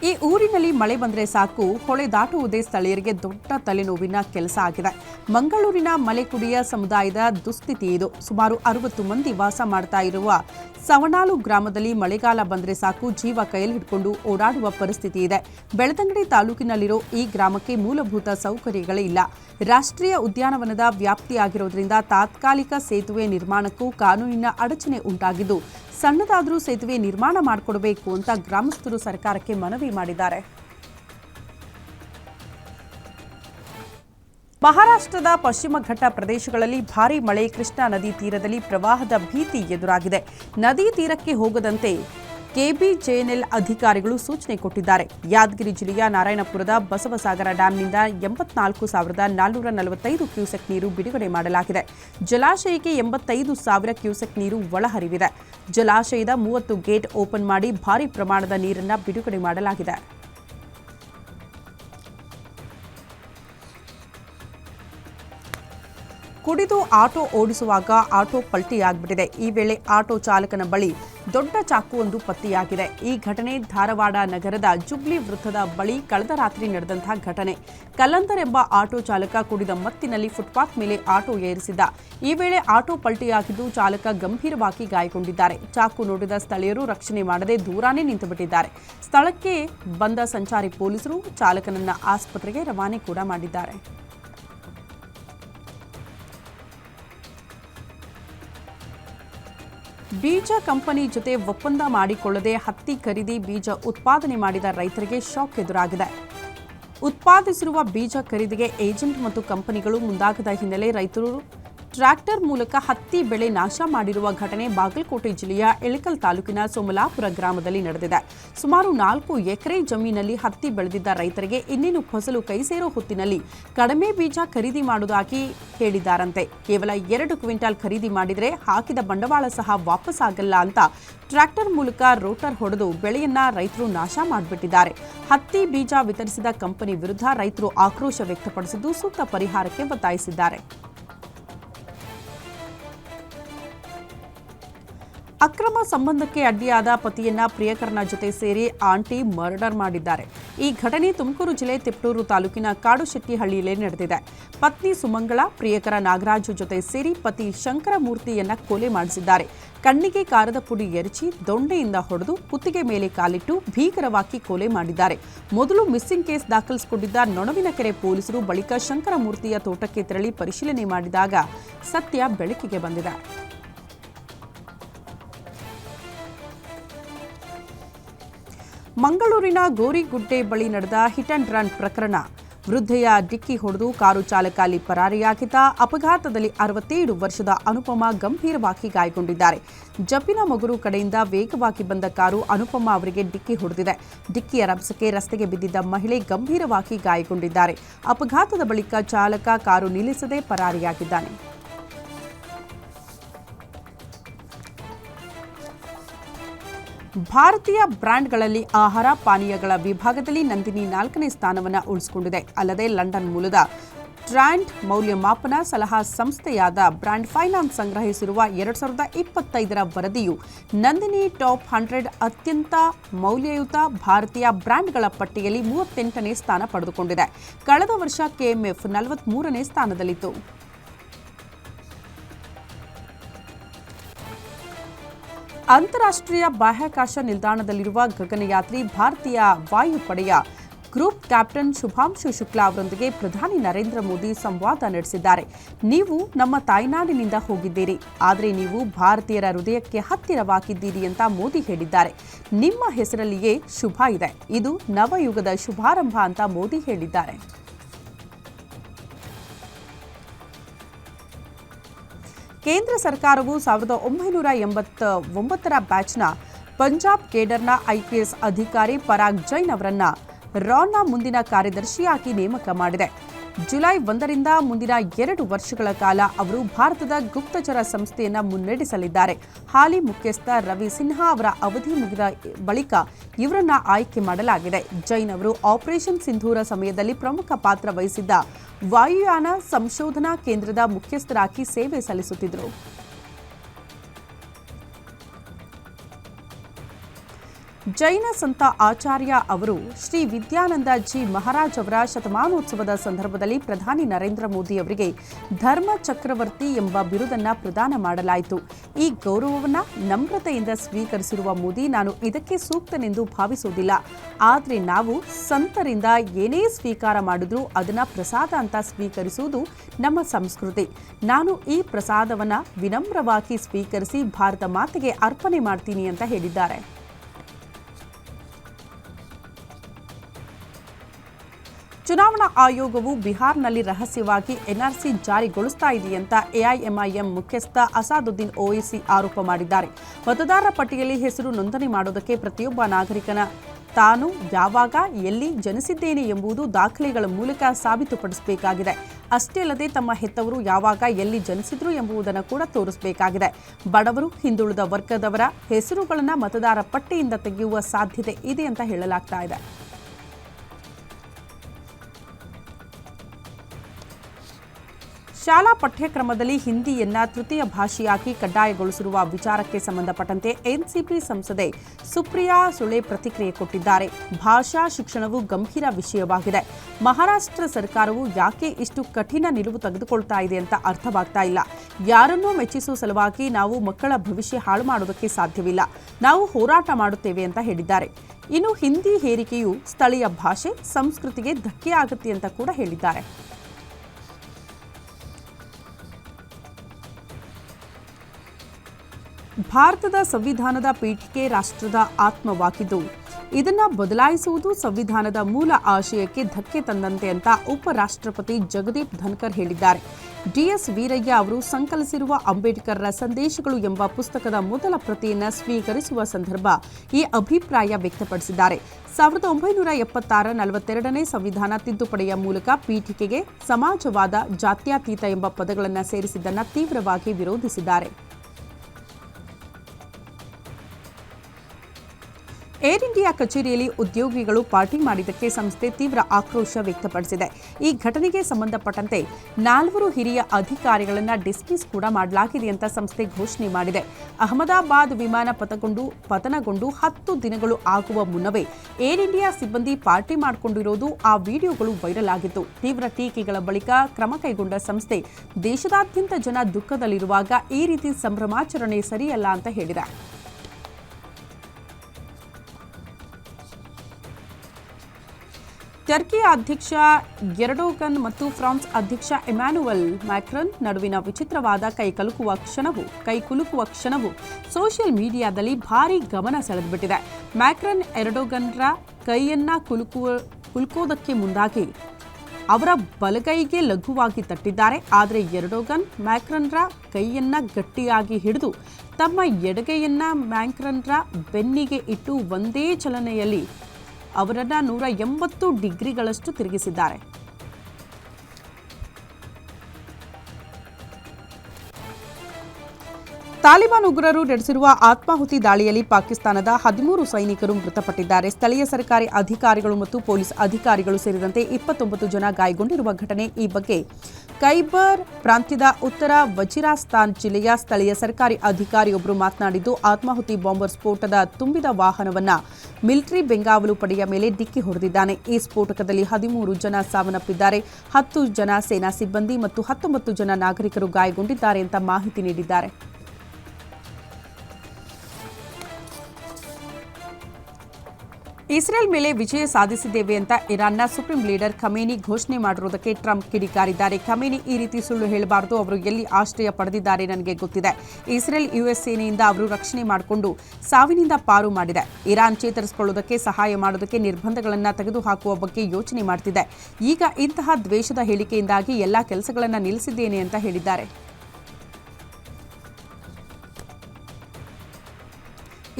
ಈ ಊರಿನಲ್ಲಿ ಮಳೆ ಬಂದರೆ ಸಾಕು, ಹೊಳೆ ದಾಟುವುದೇ ಸ್ಥಳೀಯರಿಗೆ ದೊಡ್ಡ ತಲೆನೋವಿನ ಕೆಲಸ ಆಗಿದೆ. ಮಂಗಳೂರಿನ ಮಲೆಕುಡಿಯ ಸಮುದಾಯದ ದುಸ್ಥಿತಿ ಇದು. ಸುಮಾರು ಅರವತ್ತು ಮಂದಿ ವಾಸ ಮಾಡ್ತಾ ಇರುವ ಸವಣಾಲು ಗ್ರಾಮದಲ್ಲಿ ಮಳೆಗಾಲ ಬಂದರೆ ಸಾಕು, ಜೀವ ಕೈಯಲ್ಲಿ ಹಿಡ್ಕೊಂಡು ಓಡಾಡುವ ಪರಿಸ್ಥಿತಿ ಇದೆ. ಬೆಳದಂಗಡಿ ತಾಲೂಕಿನಲ್ಲಿರೋ ಈ ಗ್ರಾಮಕ್ಕೆ ಮೂಲಭೂತ ಸೌಕರ್ಯಗಳೇ ಇಲ್ಲ. ರಾಷ್ಟ್ರೀಯ ಉದ್ಯಾನವನದ ವ್ಯಾಪ್ತಿಯಾಗಿರೋದ್ರಿಂದ ತಾತ್ಕಾಲಿಕ ಸೇತುವೆ ನಿರ್ಮಾಣಕ್ಕೂ ಕಾನೂನಿನ ಅಡಚಣೆ ಉಂಟಾಗಿದ್ದು ಸಣ್ಣದಾದರೂ ಸೇತುವೆ ನಿರ್ಮಾಣ ಮಾಡಿಕೊಡಬೇಕು ಅಂತ ಗ್ರಾಮಸ್ಥರು ಸರ್ಕಾರಕ್ಕೆ ಮನವಿ ಮಾಡಿದ್ದಾರೆ. ಮಹಾರಾಷ್ಟ್ರದ ಪಶ್ಚಿಮ ಘಟ್ಟ ಪ್ರದೇಶಗಳಲ್ಲಿ ಭಾರೀ ಮಳೆ ಕೃಷ್ಣಾ ನದಿ ತೀರದಲ್ಲಿ ಪ್ರವಾಹದ ಭೀತಿ ಎದುರಾಗಿದೆ. ನದಿ ತೀರಕ್ಕೆ ಹೋಗದಂತೆ ಕೆಬಿಜೆಎನ್ಎಲ್ ಅಧಿಕಾರಿಗಳು ಸೂಚನೆ ಕೊಟ್ಟಿದ್ದಾರೆ. ಯಾದಗಿರಿ ಜಿಲ್ಲೆಯ ನಾರಾಯಣಪುರದ ಬಸವಸಾಗರ ಡ್ಯಾಂನಿಂದ ಎಂಬತ್ನಾಲ್ಕು ಸಾವಿರದ ನಾಲ್ನೂರ ನಲವತ್ತೈದು ಕ್ಯೂಸೆಕ್ ನೀರು ಬಿಡುಗಡೆ ಮಾಡಲಾಗಿದೆ. ಜಲಾಶಯಕ್ಕೆ ಎಂಬತ್ತೈದು ಸಾವಿರ ಕ್ಯೂಸೆಕ್ ನೀರು ಒಳಹರಿವಿದೆ. ಜಲಾಶಯದ ಮೂವತ್ತು ಗೇಟ್ ಓಪನ್ ಮಾಡಿ ಭಾರಿ ಪ್ರಮಾಣದ ನೀರನ್ನು ಬಿಡುಗಡೆ ಮಾಡಲಾಗಿದೆ. ಕುಡಿದು ಆಟೋ ಓಡಿಸುವಾಗ ಆಟೋ ಪಲ್ಟಿಯಾಗ್ಬಿಟ್ಟಿದೆ. ಈ ವೇಳೆ ಆಟೋ ಚಾಲಕನ ಬಳಿ ದೊಡ್ಡ ಚಾಕುವೊಂದು ಪತ್ತೆಯಾಗಿದೆ. ಈ ಘಟನೆ ಧಾರವಾಡ ನಗರದ ಜುಬ್ಲಿ ವೃತ್ತದ ಬಳಿ ಕಳೆದ ರಾತ್ರಿ ನಡೆದಂತಹ ಘಟನೆ. ಕಲ್ಲಂದರ್ ಎಂಬ ಆಟೋ ಚಾಲಕ ಕುಡಿದ ಮತ್ತಿನಲ್ಲಿ ಫುಟ್ಪಾತ್ ಮೇಲೆ ಆಟೋ ಏರಿಸಿದ್ದ. ಈ ವೇಳೆ ಆಟೋ ಪಲ್ಟಿಯಾಗಿದ್ದು ಚಾಲಕ ಗಂಭೀರವಾಗಿ ಗಾಯಗೊಂಡಿದ್ದಾರೆ. ಚಾಕು ನೋಡಿದ ಸ್ಥಳೀಯರು ರಕ್ಷಣೆ ಮಾಡದೆ ದೂರಾನೇ ನಿಂತುಬಿಟ್ಟಿದ್ದಾರೆ. ಸ್ಥಳಕ್ಕೆ ಬಂದ ಸಂಚಾರಿ ಪೊಲೀಸರು ಚಾಲಕನನ್ನ ಆಸ್ಪತ್ರೆಗೆ ರವಾನೆ ಕೂಡ ಮಾಡಿದ್ದಾರೆ. ಬೀಜ ಕಂಪನಿ ಜೊತೆ ಒಪ್ಪಂದ ಮಾಡಿಕೊಳ್ಳದೆ ಹತ್ತಿ ಖರೀದಿ ಬೀಜ ಉತ್ಪಾದನೆ ಮಾಡಿದ ರೈತರಿಗೆ ಶಾಕ್ ಎದುರಾಗಿದೆ. ಉತ್ಪಾದಿಸಿರುವ ಬೀಜ ಖರೀದಿಗೆ ಏಜೆಂಟ್ ಮತ್ತು ಕಂಪನಿಗಳು ಮುಂದಾಗದ ಹಿನ್ನೆಲೆ ರೈತರು ಟ್ರ್ಯಾಕ್ಟರ್ ಮೂಲಕ ಹತ್ತಿ ಬೆಳೆ ನಾಶ ಮಾಡಿರುವ ಘಟನೆ ಬಾಗಲಕೋಟೆ ಜಿಲ್ಲೆಯ ಎಳಕಲ್ ತಾಲೂಕಿನ ಸೋಮಲಾಪುರ ಗ್ರಾಮದಲ್ಲಿ ನಡೆದಿದೆ. ಸುಮಾರು ನಾಲ್ಕು ಎಕರೆ ಜಮೀನಲ್ಲಿ ಹತ್ತಿ ಬೆಳೆದಿದ್ದ ರೈತರಿಗೆ ಇನ್ನೇನು ಫಸಲು ಕೈ ಸೇರೋ ಹೊತ್ತಿನಲ್ಲಿ ಕಡಿಮೆ ಬೀಜ ಖರೀದಿ ಮಾಡುವುದಾಗಿ ಹೇಳಿದ್ದಾರಂತೆ. ಕೇವಲ ಎರಡು ಕ್ವಿಂಟಾಲ್ ಖರೀದಿ ಮಾಡಿದರೆ ಹಾಕಿದ ಬಂಡವಾಳ ಸಹ ವಾಪಸ್ ಆಗಲ್ಲ ಅಂತ ಟ್ರ್ಯಾಕ್ಟರ್ ಮೂಲಕ ರೋಟರ್ ಹೊಡೆದು ಬೆಳೆಯನ್ನ ರೈತರು ನಾಶ ಮಾಡಿಬಿಟ್ಟಿದ್ದಾರೆ. ಹತ್ತಿ ಬೀಜ ವಿತರಿಸಿದ ಕಂಪನಿ ವಿರುದ್ಧ ರೈತರು ಆಕ್ರೋಶ ವ್ಯಕ್ತಪಡಿಸಿದ್ದು ಸೂಕ್ತ ಪರಿಹಾರಕ್ಕೆ ಒತ್ತಾಯಿಸಿದ್ದಾರೆ. ಅಕ್ರಮ ಸಂಬಂಧಕ್ಕೆ ಅಡ್ಡಿಯಾದ ಪತಿಯನ್ನ ಪ್ರಿಯಕರನ ಜೊತೆ ಸೇರಿ ಆಂಟಿ ಮರ್ಡರ್ ಮಾಡಿದ್ದಾರೆ. ಈ ಘಟನೆ ತುಮಕೂರು ಜಿಲ್ಲೆ ತಿಪ್ಟೂರು ತಾಲೂಕಿನ ಕಾಡುಶೆಟ್ಟಿಹಳ್ಳಿಯಲ್ಲಿ ನಡೆದಿದೆ. ಪತ್ನಿ ಸುಮಂಗಳ, ಪ್ರಿಯಕರ ನಾಗರಾಜು ಜೊತೆ ಸೇರಿ ಪತಿ ಶಂಕರಮೂರ್ತಿಯನ್ನ ಕೊಲೆ ಮಾಡಿಸಿದ್ದಾರೆ. ಕಣ್ಣಿಗೆ ಕಾರದ ಪುಡಿ ಎರಚಿ ದೊಂಡೆಯಿಂದ ಹೊಡೆದು ಕುತ್ತಿಗೆ ಮೇಲೆ ಕಾಲಿಟ್ಟು ಭೀಕರವಾಗಿ ಕೊಲೆ ಮಾಡಿದ್ದಾರೆ. ಮೊದಲು ಮಿಸ್ಸಿಂಗ್ ಕೇಸ್ ದಾಖಲಿಸಿಕೊಂಡಿದ್ದ ನೊಣವಿನಕೆರೆ ಪೊಲೀಸರು ಬಳಿಕ ಶಂಕರಮೂರ್ತಿಯ ತೋಟಕ್ಕೆ ತೆರಳಿ ಪರಿಶೀಲನೆ ಮಾಡಿದಾಗ ಸತ್ಯ ಬೆಳಕಿಗೆ ಬಂದಿದೆ. ಮಂಗಳೂರಿನ ಗೋರಿಗುಡ್ಡೆ ಬಳಿ ನಡೆದ ಹಿಟ್ ಅಂಡ್ ರನ್ ಪ್ರಕರಣ. ವೃದ್ಧೆಯ ಡಿಕ್ಕಿ ಹೊಡೆದು ಕಾರು ಚಾಲಕ ಅಲ್ಲಿ ಪರಾರಿಯಾಗಿದ್ದ ಅಪಘಾತದಲ್ಲಿ ಅರವತ್ತೇಳು ವರ್ಷದ ಅನುಪಮ ಗಂಭೀರವಾಗಿ ಗಾಯಗೊಂಡಿದ್ದಾರೆ. ಜಪ್ಪಿನ ಮಗುರು ಕಡೆಯಿಂದ ವೇಗವಾಗಿ ಬಂದ ಕಾರು ಅನುಪಮ ಅವರಿಗೆ ಡಿಕ್ಕಿ ಹೊಡೆದಿದೆ. ಡಿಕ್ಕಿಯ ರಭಸಕ್ಕೆ ರಸ್ತೆಗೆ ಬಿದ್ದಿದ್ದ ಮಹಿಳೆ ಗಂಭೀರವಾಗಿ ಗಾಯಗೊಂಡಿದ್ದಾರೆ. ಅಪಘಾತದ ಬಳಿಕ ಚಾಲಕ ಕಾರು ನಿಲ್ಲಿಸದೆ ಪರಾರಿಯಾಗಿದ್ದಾನೆ. ಭಾರತೀಯ ಬ್ರ್ಯಾಂಡ್ಗಳಲ್ಲಿ ಆಹಾರ ಪಾನೀಯಗಳ ವಿಭಾಗದಲ್ಲಿ ನಂದಿನಿ ನಾಲ್ಕನೇ ಸ್ಥಾನವನ್ನು ಉಳಿಸಿಕೊಂಡಿದೆ. ಅಲ್ಲದೆ ಲಂಡನ್ ಮೂಲದ ಟ್ರ್ಯಾಂಡ್ ಮೌಲ್ಯಮಾಪನ ಸಲಹಾ ಸಂಸ್ಥೆಯಾದ ಬ್ರ್ಯಾಂಡ್ ಫೈನಾನ್ಸ್ ಸಂಗ್ರಹಿಸಿರುವ ಎರಡ್ ಸಾವಿರದ ಇಪ್ಪತ್ತೈದರ ವರದಿಯು ನಂದಿನಿ ಟಾಪ್ ಹಂಡ್ರೆಡ್ ಅತ್ಯಂತ ಮೌಲ್ಯಯುತ ಭಾರತೀಯ ಬ್ರ್ಯಾಂಡ್ಗಳ ಪಟ್ಟಿಯಲ್ಲಿ ಮೂವತ್ತೆಂಟನೇ ಸ್ಥಾನ ಪಡೆದುಕೊಂಡಿದೆ. ಕಳೆದ ವರ್ಷ ಕೆಎಂಎಫ್ ನಲವತ್ಮೂರನೇ ಸ್ಥಾನದಲ್ಲಿತ್ತು. ಅಂತಾರಾಷ್ಟ್ರೀಯ ಬಾಹ್ಯಾಕಾಶ ನಿಲ್ದಾಣದಲ್ಲಿರುವ ಗಗನಯಾತ್ರಿ ಭಾರತೀಯ ವಾಯುಪಡೆಯ ಗ್ರೂಪ್ ಕ್ಯಾಪ್ಟನ್ ಶುಭಾಂಶು ಶುಕ್ಲಾ ಅವರೊಂದಿಗೆ ಪ್ರಧಾನಿ ನರೇಂದ್ರ ಮೋದಿ ಸಂವಾದ ನಡೆಸಿದ್ದಾರೆ. ನೀವು ನಮ್ಮ ತಾಯ್ನಾಡಿನಿಂದ ಹೋಗಿದ್ದೀರಿ. ಆದರೆ ನೀವು ಭಾರತೀಯರ ಹೃದಯಕ್ಕೆ ಹತ್ತಿರವಾಗಿದ್ದೀರಿ ಅಂತ ಮೋದಿ ಹೇಳಿದ್ದಾರೆ. ನಿಮ್ಮ ಹೆಸರಲ್ಲಿಯೇ ಶುಭ ಇದೆ. ಇದು ನವಯುಗದ ಶುಭಾರಂಭ ಅಂತ ಮೋದಿ ಹೇಳಿದ್ದಾರೆ. ಕೇಂದ್ರ ಸರ್ಕಾರವು ಸಾವಿರದ ಒಂಬೈನೂರ ಎಂಬತ್ತ ಒಂಬತ್ತರ ಬ್ಯಾಚ್ನ ಪಂಜಾಬ್ ಕೇಡರ್ನ ಐಪಿಎಸ್ ಅಧಿಕಾರಿ ಪರಾಗ್ ಜೈನ್ ಅವರನ್ನ ರಾನ ಮುಂದಿನ ಕಾರ್ಯದರ್ಶಿಯಾಗಿ ನೇಮಕ ಮಾಡಿದೆ. ಜುಲೈ ಒಂದರಿಂದ ಮುಂದಿನ ಎರಡು ವರ್ಷಗಳ ಕಾಲ ಅವರು ಭಾರತದ ಗುಪ್ತಚರ ಸಂಸ್ಥೆಯನ್ನು ಮುನ್ನಡೆಸಲಿದ್ದಾರೆ. ಹಾಲಿ ಮುಖ್ಯಸ್ಥ ರವಿ ಸಿನ್ಹಾ ಅವರ ಅವಧಿ ಮುಗಿದ ಬಳಿಕ ಇವರನ್ನ ಆಯ್ಕೆ ಮಾಡಲಾಗಿದೆ. ಜೈನ್ ಅವರು ಆಪರೇಷನ್ ಸಿಂಧೂರ ಸಮಯದಲ್ಲಿ ಪ್ರಮುಖ ಪಾತ್ರ ವಹಿಸಿದ್ದ ವಾಯುಯಾನ ಸಂಶೋಧನಾ ಕೇಂದ್ರದ ಮುಖ್ಯಸ್ಥರಾಗಿ ಸೇವೆ ಸಲ್ಲಿಸುತ್ತಿದ್ದರು. ಜೈನ ಸಂತ ಆಚಾರ್ಯ ಅವರು ಶ್ರೀ ವಿದ್ಯಾನಂದ ಜಿ ಮಹಾರಾಜ್ ಅವರ ಶತಮಾನೋತ್ಸವದ ಸಂದರ್ಭದಲ್ಲಿ ಪ್ರಧಾನಿ ನರೇಂದ್ರ ಮೋದಿ ಅವರಿಗೆ ಧರ್ಮ ಚಕ್ರವರ್ತಿ ಎಂಬ ಬಿರುದನ್ನು ಪ್ರದಾನ ಮಾಡಲಾಯಿತು. ಈ ಗೌರವವನ್ನು ನಮ್ರತೆಯಿಂದ ಸ್ವೀಕರಿಸಿರುವ ಮೋದಿ ನಾನು ಇದಕ್ಕೆ ಸೂಕ್ತನೆಂದು ಭಾವಿಸುವುದಿಲ್ಲ. ಆದರೆ ನಾವು ಸಂತರಿಂದ ಏನೇ ಸ್ವೀಕಾರ ಮಾಡಿದ್ರೂ ಅದನ್ನು ಪ್ರಸಾದ ಅಂತ ಸ್ವೀಕರಿಸುವುದು ನಮ್ಮ ಸಂಸ್ಕೃತಿ. ನಾನು ಈ ಪ್ರಸಾದವನ್ನು ವಿನಮ್ರವಾಗಿ ಸ್ವೀಕರಿಸಿ ಭಾರತ ಮಾತೆಗೆ ಅರ್ಪಣೆ ಮಾಡ್ತೀನಿ ಅಂತ ಹೇಳಿದ್ದಾರೆ. ಚುನಾವಣಾ ಆಯೋಗವು ಬಿಹಾರ್ನಲ್ಲಿ ರಹಸ್ಯವಾಗಿ ಎನ್ಆರ್ಸಿ ಜಾರಿಗೊಳಿಸ್ತಾ ಇದೆಯಂತ ಎಐಎಂಐಎಂ ಮುಖ್ಯಸ್ಥ ಅಸಾದುದ್ದೀನ್ ಓವೈಸಿ ಆರೋಪ ಮಾಡಿದ್ದಾರೆ. ಮತದಾರರ ಪಟ್ಟಿಯಲ್ಲಿ ಹೆಸರು ನೋಂದಣಿ ಮಾಡುವುದಕ್ಕೆ ಪ್ರತಿಯೊಬ್ಬ ನಾಗರಿಕನ ತಾನು ಯಾವಾಗ, ಎಲ್ಲಿ ಜನಿಸಿದ್ದೇನೆ ಎಂಬುದು ದಾಖಲೆಗಳ ಮೂಲಕ ಸಾಬೀತುಪಡಿಸಬೇಕಾಗಿದೆ. ಅಷ್ಟೇ ಅಲ್ಲದೆ ತಮ್ಮ ಹೆತ್ತವರು ಯಾವಾಗ, ಎಲ್ಲಿ ಜನಿಸಿದ್ರು ಎಂಬುದನ್ನು ಕೂಡ ತೋರಿಸಬೇಕಾಗಿದೆ. ಬಡವರು, ಹಿಂದುಳಿದ ವರ್ಗದವರ ಹೆಸರುಗಳನ್ನು ಮತದಾರ ಪಟ್ಟಿಯಿಂದ ತೆಗೆಯುವ ಸಾಧ್ಯತೆ ಇದೆ ಅಂತ ಹೇಳಲಾಗ್ತಾ ಇದೆ. ಶಾಲಾ ಪಠ್ಯಕ್ರಮದಲ್ಲಿ ಹಿಂದಿಯನ್ನ ತೃತೀಯ ಭಾಷೆಯಾಗಿ ಕಡ್ಡಾಯಗೊಳಿಸಿರುವ ವಿಚಾರಕ್ಕೆ ಸಂಬಂಧಪಟ್ಟಂತೆ ಎನ್ಸಿಪಿ ಸಂಸದೆ ಸುಪ್ರಿಯಾ ಸುಳೆ ಪ್ರತಿಕ್ರಿಯೆ ಕೊಟ್ಟಿದ್ದಾರೆ. ಭಾಷಾ ಶಿಕ್ಷಣವು ಗಂಭೀರ ವಿಷಯವಾಗಿದೆ. ಮಹಾರಾಷ್ಟ್ರ ಸರ್ಕಾರವು ಯಾಕೆ ಇಷ್ಟು ಕಠಿಣ ನಿಲುವು ತೆಗೆದುಕೊಳ್ತಾ ಇದೆ ಅಂತ ಅರ್ಥವಾಗ್ತಾ ಇಲ್ಲ. ಯಾರನ್ನೂ ಮೆಚ್ಚಿಸುವ ಸಲುವಾಗಿ ನಾವು ಮಕ್ಕಳ ಭವಿಷ್ಯ ಹಾಳು ಮಾಡೋದಕ್ಕೆ ಸಾಧ್ಯವಿಲ್ಲ. ನಾವು ಹೋರಾಟ ಮಾಡುತ್ತೇವೆ ಅಂತ ಹೇಳಿದ್ದಾರೆ. ಇನ್ನು ಹಿಂದಿ ಹೇರಿಕೆಯು ಸ್ಥಳೀಯ ಭಾಷೆ, ಸಂಸ್ಕೃತಿಗೆ ಧಕ್ಕೆ ಆಗುತ್ತೆ ಅಂತ ಕೂಡ ಹೇಳಿದ್ದಾರೆ. ಭಾರತದ ಸಂವಿಧಾನದ ಪೀಠಿಕೆ ರಾಷ್ಟ್ರದ ಆತ್ಮವಾಗಿದ್ದು, ಇದನ್ನ ಬದಲಾಯಿಸುವುದು ಸಂವಿಧಾನದ ಮೂಲ ಆಶಯಕ್ಕೆ ಧಕ್ಕೆ ತಂದಂತೆ ಅಂತ ಉಪರಾಷ್ಟ್ರಪತಿ ಜಗದೀಪ್ ಧನ್ಕರ್ ಹೇಳಿದ್ದಾರೆ. ಡಿಎಸ್ ವೀರಯ್ಯ ಅವರು ಸಂಕಲಿಸಿರುವ ಅಂಬೇಡ್ಕರ್ರ ಸಂದೇಶಗಳು ಎಂಬ ಪುಸ್ತಕದ ಮೊದಲ ಪ್ರತಿಯನ್ನು ಸ್ವೀಕರಿಸುವ ಸಂದರ್ಭ ಈ ಅಭಿಪ್ರಾಯ ವ್ಯಕ್ತಪಡಿಸಿದ್ದಾರೆ. ಸಾವಿರದ ಒಂಬೈನೂರ ಎಪ್ಪತ್ತಾರ ನಲವತ್ತೆರಡನೇ ಸಂವಿಧಾನ ತಿದ್ದುಪಡಿಯ ಮೂಲಕ ಪೀಠಿಕೆಗೆ ಸಮಾಜವಾದ ಜಾತ್ಯತೀತ ಎಂಬ ಪದಗಳನ್ನು ಸೇರಿಸಿದ್ದನ್ನು ತೀವ್ರವಾಗಿ ವಿರೋಧಿಸಿದ್ದಾರೆ. ಏರ್ ಇಂಡಿಯಾ ಕಚೇರಿಯಲ್ಲಿ ಉದ್ಯೋಗಿಗಳು ಪಾರ್ಟಿ ಮಾಡಿದ್ದಕ್ಕೆ ಸಂಸ್ಥೆ ತೀವ್ರ ಆಕ್ರೋಶ ವ್ಯಕ್ತಪಡಿಸಿದೆ. ಈ ಘಟನೆಗೆ ಸಂಬಂಧಪಟ್ಟಂತೆ ನಾಲ್ವರು ಹಿರಿಯ ಅಧಿಕಾರಿಗಳನ್ನು ಡಿಸ್ಮಿಸ್ ಕೂಡ ಮಾಡಲಾಗಿದೆ ಅಂತ ಸಂಸ್ಥೆ ಘೋಷಣೆ ಮಾಡಿದೆ. ಅಹಮದಾಬಾದ್ ವಿಮಾನ ಪತಗೊಂಡು, ಪತನಗೊಂಡು ಹತ್ತು ದಿನಗಳು ಆಗುವ ಮುನ್ನವೇ ಏರ್ ಇಂಡಿಯಾ ಸಿಬ್ಬಂದಿ ಪಾರ್ಟಿ ಮಾಡಿಕೊಂಡಿರೋದು ಆ ವಿಡಿಯೋಗಳು ವೈರಲ್ ಆಗಿತ್ತು. ತೀವ್ರ ಟೀಕೆಗಳ ಬಳಿಕ ಕ್ರಮ ಕೈಗೊಂಡ ಸಂಸ್ಥೆ ದೇಶದಾದ್ಯಂತ ಜನ ದುಃಖದಲ್ಲಿರುವಾಗ ಈ ರೀತಿ ಸಂಭ್ರಮಾಚರಣೆ ಸರಿಯಲ್ಲ ಅಂತ ಹೇಳಿದೆ. ಟರ್ಕಿಯ ಅಧ್ಯಕ್ಷ ಎರಡೋಗನ್ ಮತ್ತು ಫ್ರಾನ್ಸ್ ಅಧ್ಯಕ್ಷ ಎಮ್ಯಾನುವಲ್ ಮ್ಯಾಕ್ರನ್ ನಡುವಿನ ವಿಚಿತ್ರವಾದ ಕೈಕಲುಕುವ ಕ್ಷಣವು ಕೈಕುಲುಕುವ ಕ್ಷಣವು ಸೋಷಿಯಲ್ ಮೀಡಿಯಾದಲ್ಲಿ ಭಾರಿ ಗಮನ ಸೆಳೆದುಬಿಟ್ಟಿದೆ. ಮ್ಯಾಕ್ರನ್ ಎರಡೋಗನ್ರ ಕೈಯನ್ನ ಕುಲುಕುವ, ಕುಲುಕೋದಕ್ಕೆ ಮುಂದಾಗಿ ಅವರ ಬಲಗೈಗೆ ಲಘುವಾಗಿ ತಟ್ಟಿದ್ದಾರೆ. ಆದರೆ ಎರಡೋಗನ್ ಮ್ಯಾಕ್ರನ್ರ ಕೈಯನ್ನ ಗಟ್ಟಿಯಾಗಿ ಹಿಡಿದು ತಮ್ಮ ಎಡಗೈಯನ್ನ ಮ್ಯಾಕ್ರನ್ರ ಬೆನ್ನಿಗೆ ಇಟ್ಟು ಒಂದೇ ಚಲನೆಯಲ್ಲಿ ಅವರನ್ನ ನೂರ ಎಂಬತ್ತು ಡಿಗ್ರಿಗಳಷ್ಟು ತಿರುಗಿಸಿದ್ದಾರೆ. ತಾಲಿಬಾನ್ ಉಗ್ರರು ನಡೆಸಿರುವ ಆತ್ಮಾಹುತಿ ದಾಳಿಯಲ್ಲಿ ಪಾಕಿಸ್ತಾನದ ಹದಿಮೂರು ಸೈನಿಕರು ಮೃತಪಟ್ಟಿದ್ದಾರೆ. ಸ್ಥಳೀಯ ಸರ್ಕಾರಿ ಅಧಿಕಾರಿಗಳು ಮತ್ತು ಪೊಲೀಸ್ ಅಧಿಕಾರಿಗಳು ಸೇರಿದಂತೆ ಇಪ್ಪತ್ತೊಂಬತ್ತು ಜನ ಗಾಯಗೊಂಡಿರುವ ಘಟನೆ ಈ ಬಗ್ಗೆ ಕೈಬರ್ ಪ್ರಾಂತ್ಯದ ಉತ್ತರ ವಜಿರಾಸ್ತಾನ್ ಜಿಲ್ಲೆಯ ಸ್ಥಳೀಯ ಸರ್ಕಾರಿ ಅಧಿಕಾರಿಯೊಬ್ಬರು ಮಾತನಾಡಿದ್ದು, ಆತ್ಮಾಹುತಿ ಬಾಂಬರ್ ಸ್ಫೋಟದ ತುಂಬಿದ ವಾಹನವನ್ನು ಮಿಲಿಟರಿ ಬೆಂಗಾವಲು ಪಡೆಯ ಮೇಲೆ ಡಿಕ್ಕಿ ಹೊಡೆದಿದ್ದಾನೆ. ಈ ಸ್ಫೋಟಕದಲ್ಲಿ ಹದಿಮೂರು ಜನ ಸಾವನ್ನಪ್ಪಿದ್ದಾರೆ. ಹತ್ತು ಜನ ಸೇನಾ ಸಿಬ್ಬಂದಿ ಮತ್ತು ಹತ್ತೊಂಬತ್ತು ಜನ ನಾಗರಿಕರು ಗಾಯಗೊಂಡಿದ್ದಾರೆ ಅಂತ ಮಾಹಿತಿ ನೀಡಿದ್ದಾರೆ. ಇಸ್ರೇಲ್ ಮೇಲೆ ವಿಜಯ ಸಾಧಿಸಿದ್ದೇವೆ ಅಂತ ಇರಾನ್ನ ಸುಪ್ರೀಂ ಲೀಡರ್ ಖಮೇನಿ ಘೋಷಣೆ ಮಾಡಿರುವುದಕ್ಕೆ ಟ್ರಂಪ್ ಕಿಡಿಕಾರಿದ್ದಾರೆ. ಖಮೇನಿ ಈ ರೀತಿ ಸುಳ್ಳು ಹೇಳಬಾರದು. ಅವರು ಎಲ್ಲಿ ಆಶ್ರಯ ಪಡೆದಿದ್ದಾರೆ ನನಗೆ ಗೊತ್ತಿದೆ. ಇಸ್ರೇಲ್, ಯುಎಸ್ ಸೇನೆಯಿಂದ ಅವರು ರಕ್ಷಣೆ ಮಾಡಿಕೊಂಡು ಸಾವಿನಿಂದ ಪಾರು ಮಾಡಿದೆ. ಇರಾನ್ ಚೇತರಿಸಿಕೊಳ್ಳುವುದಕ್ಕೆ, ಸಹಾಯ ಮಾಡುವುದಕ್ಕೆ ನಿರ್ಬಂಧಗಳನ್ನು ತೆಗೆದುಹಾಕುವ ಬಗ್ಗೆ ಯೋಚನೆ ಮಾಡ್ತಿದೆ. ಈಗ ಇಂತಹ ದ್ವೇಷದ ಹೇಳಿಕೆಯಿಂದಾಗಿ ಎಲ್ಲಾ ಕೆಲಸಗಳನ್ನು ನಿಲ್ಲಿಸಿದ್ದೇನೆ ಅಂತ ಹೇಳಿದ್ದಾರೆ.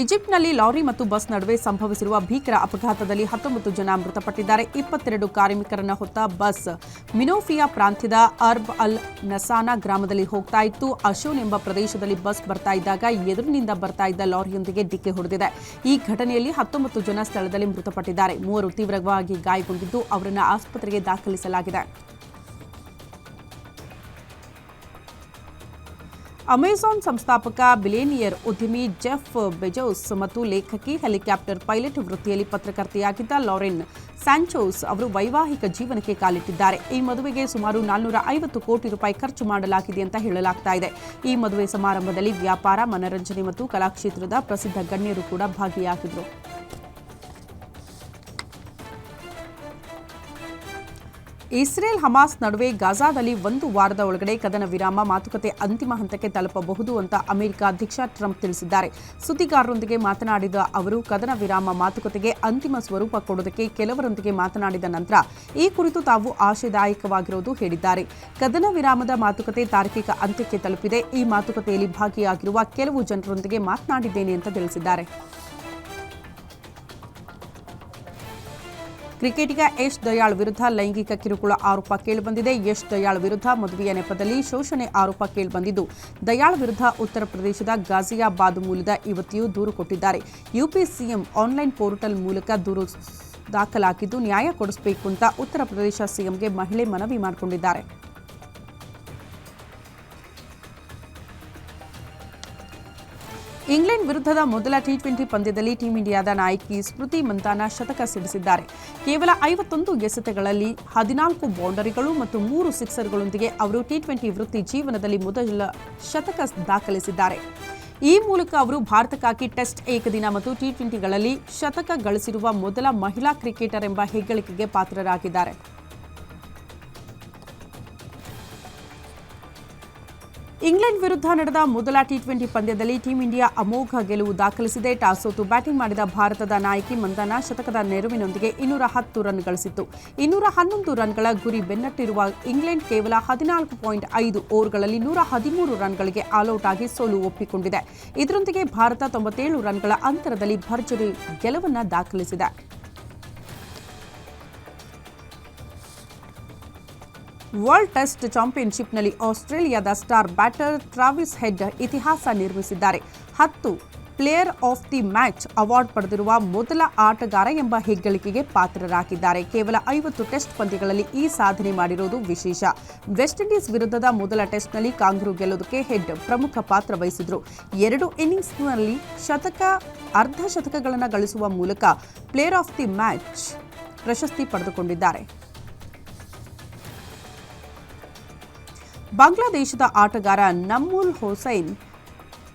ಈಜಿಪ್ಟ್ನಲ್ಲಿ ಲಾರಿ ಮತ್ತು ಬಸ್ ನಡುವೆ ಸಂಭವಿಸಿರುವ ಭೀಕರ ಅಪಘಾತದಲ್ಲಿ ಹತ್ತೊಂಬತ್ತು ಜನ ಮೃತಪಟ್ಟಿದ್ದಾರೆ. ಇಪ್ಪತ್ತೆರಡು ಕಾರ್ಮಿಕರನ್ನ ಹೊತ್ತ ಬಸ್ ಮಿನೋಫಿಯಾ ಪ್ರಾಂತ್ಯದ ಅರ್ಬ್ ಅಲ್ ನಸಾನಾ ಗ್ರಾಮದಲ್ಲಿ ಹೋಗ್ತಾ ಇತ್ತು. ಅಶೋನ್ ಎಂಬ ಪ್ರದೇಶದಲ್ಲಿ ಬಸ್ ಬರ್ತಾ ಇದ್ದಾಗ ಎದುರಿನಿಂದ ಬರ್ತಾ ಇದ್ದ ಲಾರಿಯೊಂದಿಗೆ ಡಿಕ್ಕಿ ಹೊಡೆದಿದೆ. ಈ ಘಟನೆಯಲ್ಲಿ ಹತ್ತೊಂಬತ್ತು ಜನ ಸ್ಥಳದಲ್ಲಿ ಮೃತಪಟ್ಟಿದ್ದಾರೆ. ಮೂವರು ತೀವ್ರವಾಗಿ ಗಾಯಗೊಂಡಿದ್ದು, ಅವರನ್ನು ಆಸ್ಪತ್ರೆಗೆ ದಾಖಲಿಸಲಾಗಿದೆ. ಅಮೆಜಾನ್ ಸಂಸ್ಥಾಪಕ ಬಿಲೇನಿಯರ್ ಉದ್ಯಮಿ ಜೆಫ್ ಬೆಜೋಸ್ ಮತ್ತು ಲೇಖಕಿ ಹೆಲಿಕಾಪ್ಟರ್ ಪೈಲಟ್ ವೃತ್ತಿಯಲ್ಲಿ ಪತ್ರಕರ್ತೆಯಾಗಿದ್ದ ಲಾರೆನ್ ಸ್ಯಾಂಚೋಸ್ ಅವರು ವೈವಾಹಿಕ ಜೀವನಕ್ಕೆ ಕಾಲಿಟ್ಟಿದ್ದಾರೆ. ಈ ಮದುವೆಗೆ ಸುಮಾರು ನಾಲ್ನೂರ ಐವತ್ತು ಕೋಟಿ ರೂಪಾಯಿ ಖರ್ಚು ಮಾಡಲಾಗಿದೆ ಅಂತ ಹೇಳಲಾಗ್ತಾ ಇದೆ. ಈ ಮದುವೆ ಸಮಾರಂಭದಲ್ಲಿ ವ್ಯಾಪಾರ, ಮನರಂಜನೆ ಮತ್ತು ಕಲಾಕ್ಷೇತ್ರದ ಪ್ರಸಿದ್ಧ ಗಣ್ಯರು ಕೂಡ ಭಾಗಿಯಾಗಿದ್ದರು ಇಸ್ರೇಲ್ ಹಮಾಸ್ ನಡುವೆ ಗಾಜಾದಲ್ಲಿ ಒಂದು ವಾರದ ಒಳಗಡೆ ಕದನ ವಿರಾಮ, ಮಾತುಕತೆ ಅಂತಿಮ ಹಂತಕ್ಕೆ ತಲುಪಬಹುದು ಅಂತ ಅಮೆರಿಕ ಅಧ್ಯಕ್ಷ ಟ್ರಂಪ್ ತಿಳಿಸಿದ್ದಾರೆ. ಸುದ್ದಿಗಾರರೊಂದಿಗೆ ಮಾತನಾಡಿದ ಅವರು, ಕದನ ವಿರಾಮ, ಮಾತುಕತೆಗೆ ಅಂತಿಮ ಸ್ವರೂಪ ಕೊಡುವುದಕ್ಕೆ ಕೆಲವರೊಂದಿಗೆ ಮಾತನಾಡಿದ ನಂತರ ಈ ಕುರಿತು ತಾವು ಆಶಾದಾಯಕವಾಗಿರುವುದು ಹೇಳಿದ್ದಾರೆ. ಕದನ ವಿರಾಮದ ಮಾತುಕತೆ ತಾರ್ಕಿಕ ಅಂತ್ಯಕ್ಕೆ ತಲುಪಿದೆ. ಈ ಮಾತುಕತೆಯಲ್ಲಿ ಭಾಗಿಯಾಗಿರುವ ಕೆಲವು ಜನರೊಂದಿಗೆ ಮಾತನಾಡಿದ್ದೇನೆ ಅಂತ ತಿಳಿಸಿದ್ದಾರೆ. ಕ್ರಿಕೆಟಿಗ ಯಶ್ ದಯಾಳ್ ವಿರುದ್ಧ ಲೈಂಗಿಕ ಕಿರುಕುಳ ಆರೋಪ ಕೇಳಿಬಂದಿದೆ. ಯಶ್ ದಯಾಳ್ ವಿರುದ್ಧ ಮದುವೆಯ ನೆಪದಲ್ಲಿ ಶೋಷಣೆ ಆರೋಪ ಕೇಳಿಬಂದಿದ್ದು, ದಯಾಳ್ ವಿರುದ್ಧ ಉತ್ತರ ಪ್ರದೇಶದ ಗಾಜಿಯಾಬಾದ್ ಮೂಲದ ಯುವತಿಯು ದೂರು ಕೊಟ್ಟಿದ್ದಾರೆ. ಯುಪಿ ಸಿಎಂ ಆನ್ಲೈನ್ ಪೋರ್ಟಲ್ ಮೂಲಕ ದೂರು ದಾಖಲಾಗಿದ್ದು, ನ್ಯಾಯ ಕೊಡಿಸಬೇಕು ಅಂತ ಉತ್ತರ ಪ್ರದೇಶ ಸಿಎಂಗೆ ಮಹಿಳೆ ಮನವಿ ಮಾಡಿಕೊಂಡಿದ್ದಾರೆ. ಇಂಗ್ಲೆಂಡ್ ವಿರುದ್ಧದ ಮೊದಲ ಟಿ ಟ್ವೆಂಟಿ ಪಂದ್ಯದಲ್ಲಿ ಟೀಂ ಇಂಡಿಯಾದ ನಾಯಕಿ ಸ್ಮೃತಿ ಮಂತಾನ ಶತಕ ಸಿಡಿಸಿದ್ದಾರೆ. ಕೇವಲ ಐವತ್ತೊಂದು ಎಸೆತಗಳಲ್ಲಿ ಹದಿನಾಲ್ಕು ಬೌಂಡರಿಗಳು ಮತ್ತು ಮೂರು ಸಿಕ್ಸರ್ಗಳೊಂದಿಗೆ ಅವರು ಟಿ ಟ್ವೆಂಟಿ ವೃತ್ತಿ ಜೀವನದಲ್ಲಿ ಮೊದಲ ಶತಕ ದಾಖಲಿಸಿದ್ದಾರೆ. ಈ ಮೂಲಕ ಅವರು ಭಾರತಕ್ಕಾಗಿ ಟೆಸ್ಟ್ ಏಕದಿನ ಮತ್ತು ಟಿ ಟ್ವೆಂಟಿಗಳಲ್ಲಿ ಶತಕ ಗಳಿಸಿರುವ ಮೊದಲ ಮಹಿಳಾ ಕ್ರಿಕೆಟರ್ ಎಂಬ ಹೆಗ್ಗಳಿಕೆಗೆ ಪಾತ್ರರಾಗಿದ್ದಾರೆ. ಇಂಗ್ಲೆಂಡ್ ವಿರುದ್ಧ ನಡೆದ ಮೊದಲ ಟಿ ಟ್ವೆಂಟಿ ಪಂದ್ಯದಲ್ಲಿ ಟೀಂ ಇಂಡಿಯಾ ಅಮೋಘ ಗೆಲುವು ದಾಖಲಿಸಿದೆ. ಟಾಸ್ ಸೋತು ಬ್ಯಾಟಿಂಗ್ ಮಾಡಿದ ಭಾರತದ ನಾಯಕಿ ಮಂದನಾ ಶತಕದ ನೆರವಿನೊಂದಿಗೆ ಇನ್ನೂರ ಹತ್ತು ರನ್ ಗಳಿಸಿತ್ತು. ಇನ್ನೂರ ಹನ್ನೊಂದು ರನ್ಗಳ ಗುರಿ ಬೆನ್ನಟ್ಟಿರುವ ಇಂಗ್ಲೆಂಡ್ ಕೇವಲ ಹದಿನಾಲ್ಕು ಪಾಯಿಂಟ್ ಐದು ಓವರ್ಗಳಲ್ಲಿ ನೂರ ಹದಿಮೂರು ರನ್ಗಳಿಗೆ ಆಲ್ಔಟ್ ಆಗಿ ಸೋಲು ಒಪ್ಪಿಕೊಂಡಿದೆ. ಇದರೊಂದಿಗೆ ಭಾರತ ತೊಂಬತ್ತೇಳು ರನ್ಗಳ ಅಂತರದಲ್ಲಿ ಭರ್ಜರಿ ಗೆಲುವನ್ನು ದಾಖಲಿಸಿದೆ. ವರ್ಲ್ಡ್ ಟೆಸ್ಟ್ ಚಾಂಪಿಯನ್ಶಿಪ್ನಲ್ಲಿ ಆಸ್ಟ್ರೇಲಿಯಾದ ಸ್ಟಾರ್ ಬ್ಯಾಟರ್ ಟ್ರಾವಿಸ್ ಹೆಡ್ ಇತಿಹಾಸ ನಿರ್ಮಿಸಿದ್ದಾರೆ. ಹತ್ತು player of the match award ಪಡೆದಿರುವ ಮೊದಲ ಆಟಗಾರ ಎಂಬ ಹೆಗ್ಗಳಿಕೆಗೆ ಪಾತ್ರರಾಗಿದ್ದಾರೆ. ಕೇವಲ ಐವತ್ತು ಟೆಸ್ಟ್ ಪಂದ್ಯಗಳಲ್ಲಿ ಈ ಸಾಧನೆ ಮಾಡಿರುವುದು ವಿಶೇಷ. ವೆಸ್ಟ್ ಇಂಡೀಸ್ ವಿರುದ್ಧದ ಮೊದಲ ಟೆಸ್ಟ್ನಲ್ಲಿ ಕಾಂಗ್ರೂ ಗೆಲ್ಲುವುದಕ್ಕೆ ಹೆಡ್ ಪ್ರಮುಖ ಪಾತ್ರ ವಹಿಸಿದ್ರು. ಎರಡು ಇನ್ನಿಂಗ್ಸ್ನಲ್ಲಿ ಶತಕ, ಅರ್ಧ ಶತಕಗಳನ್ನು ಗಳಿಸುವ ಮೂಲಕ ಪ್ಲೇಯರ್ ಆಫ್ ದಿ ಮ್ಯಾಚ್ ಪ್ರಶಸ್ತಿ ಪಡೆದುಕೊಂಡಿದ್ದಾರೆ. ಬಾಂಗ್ಲಾದೇಶದ ಆಟಗಾರ ನಮ್ಮುಲ್ ಹುಸೈನ್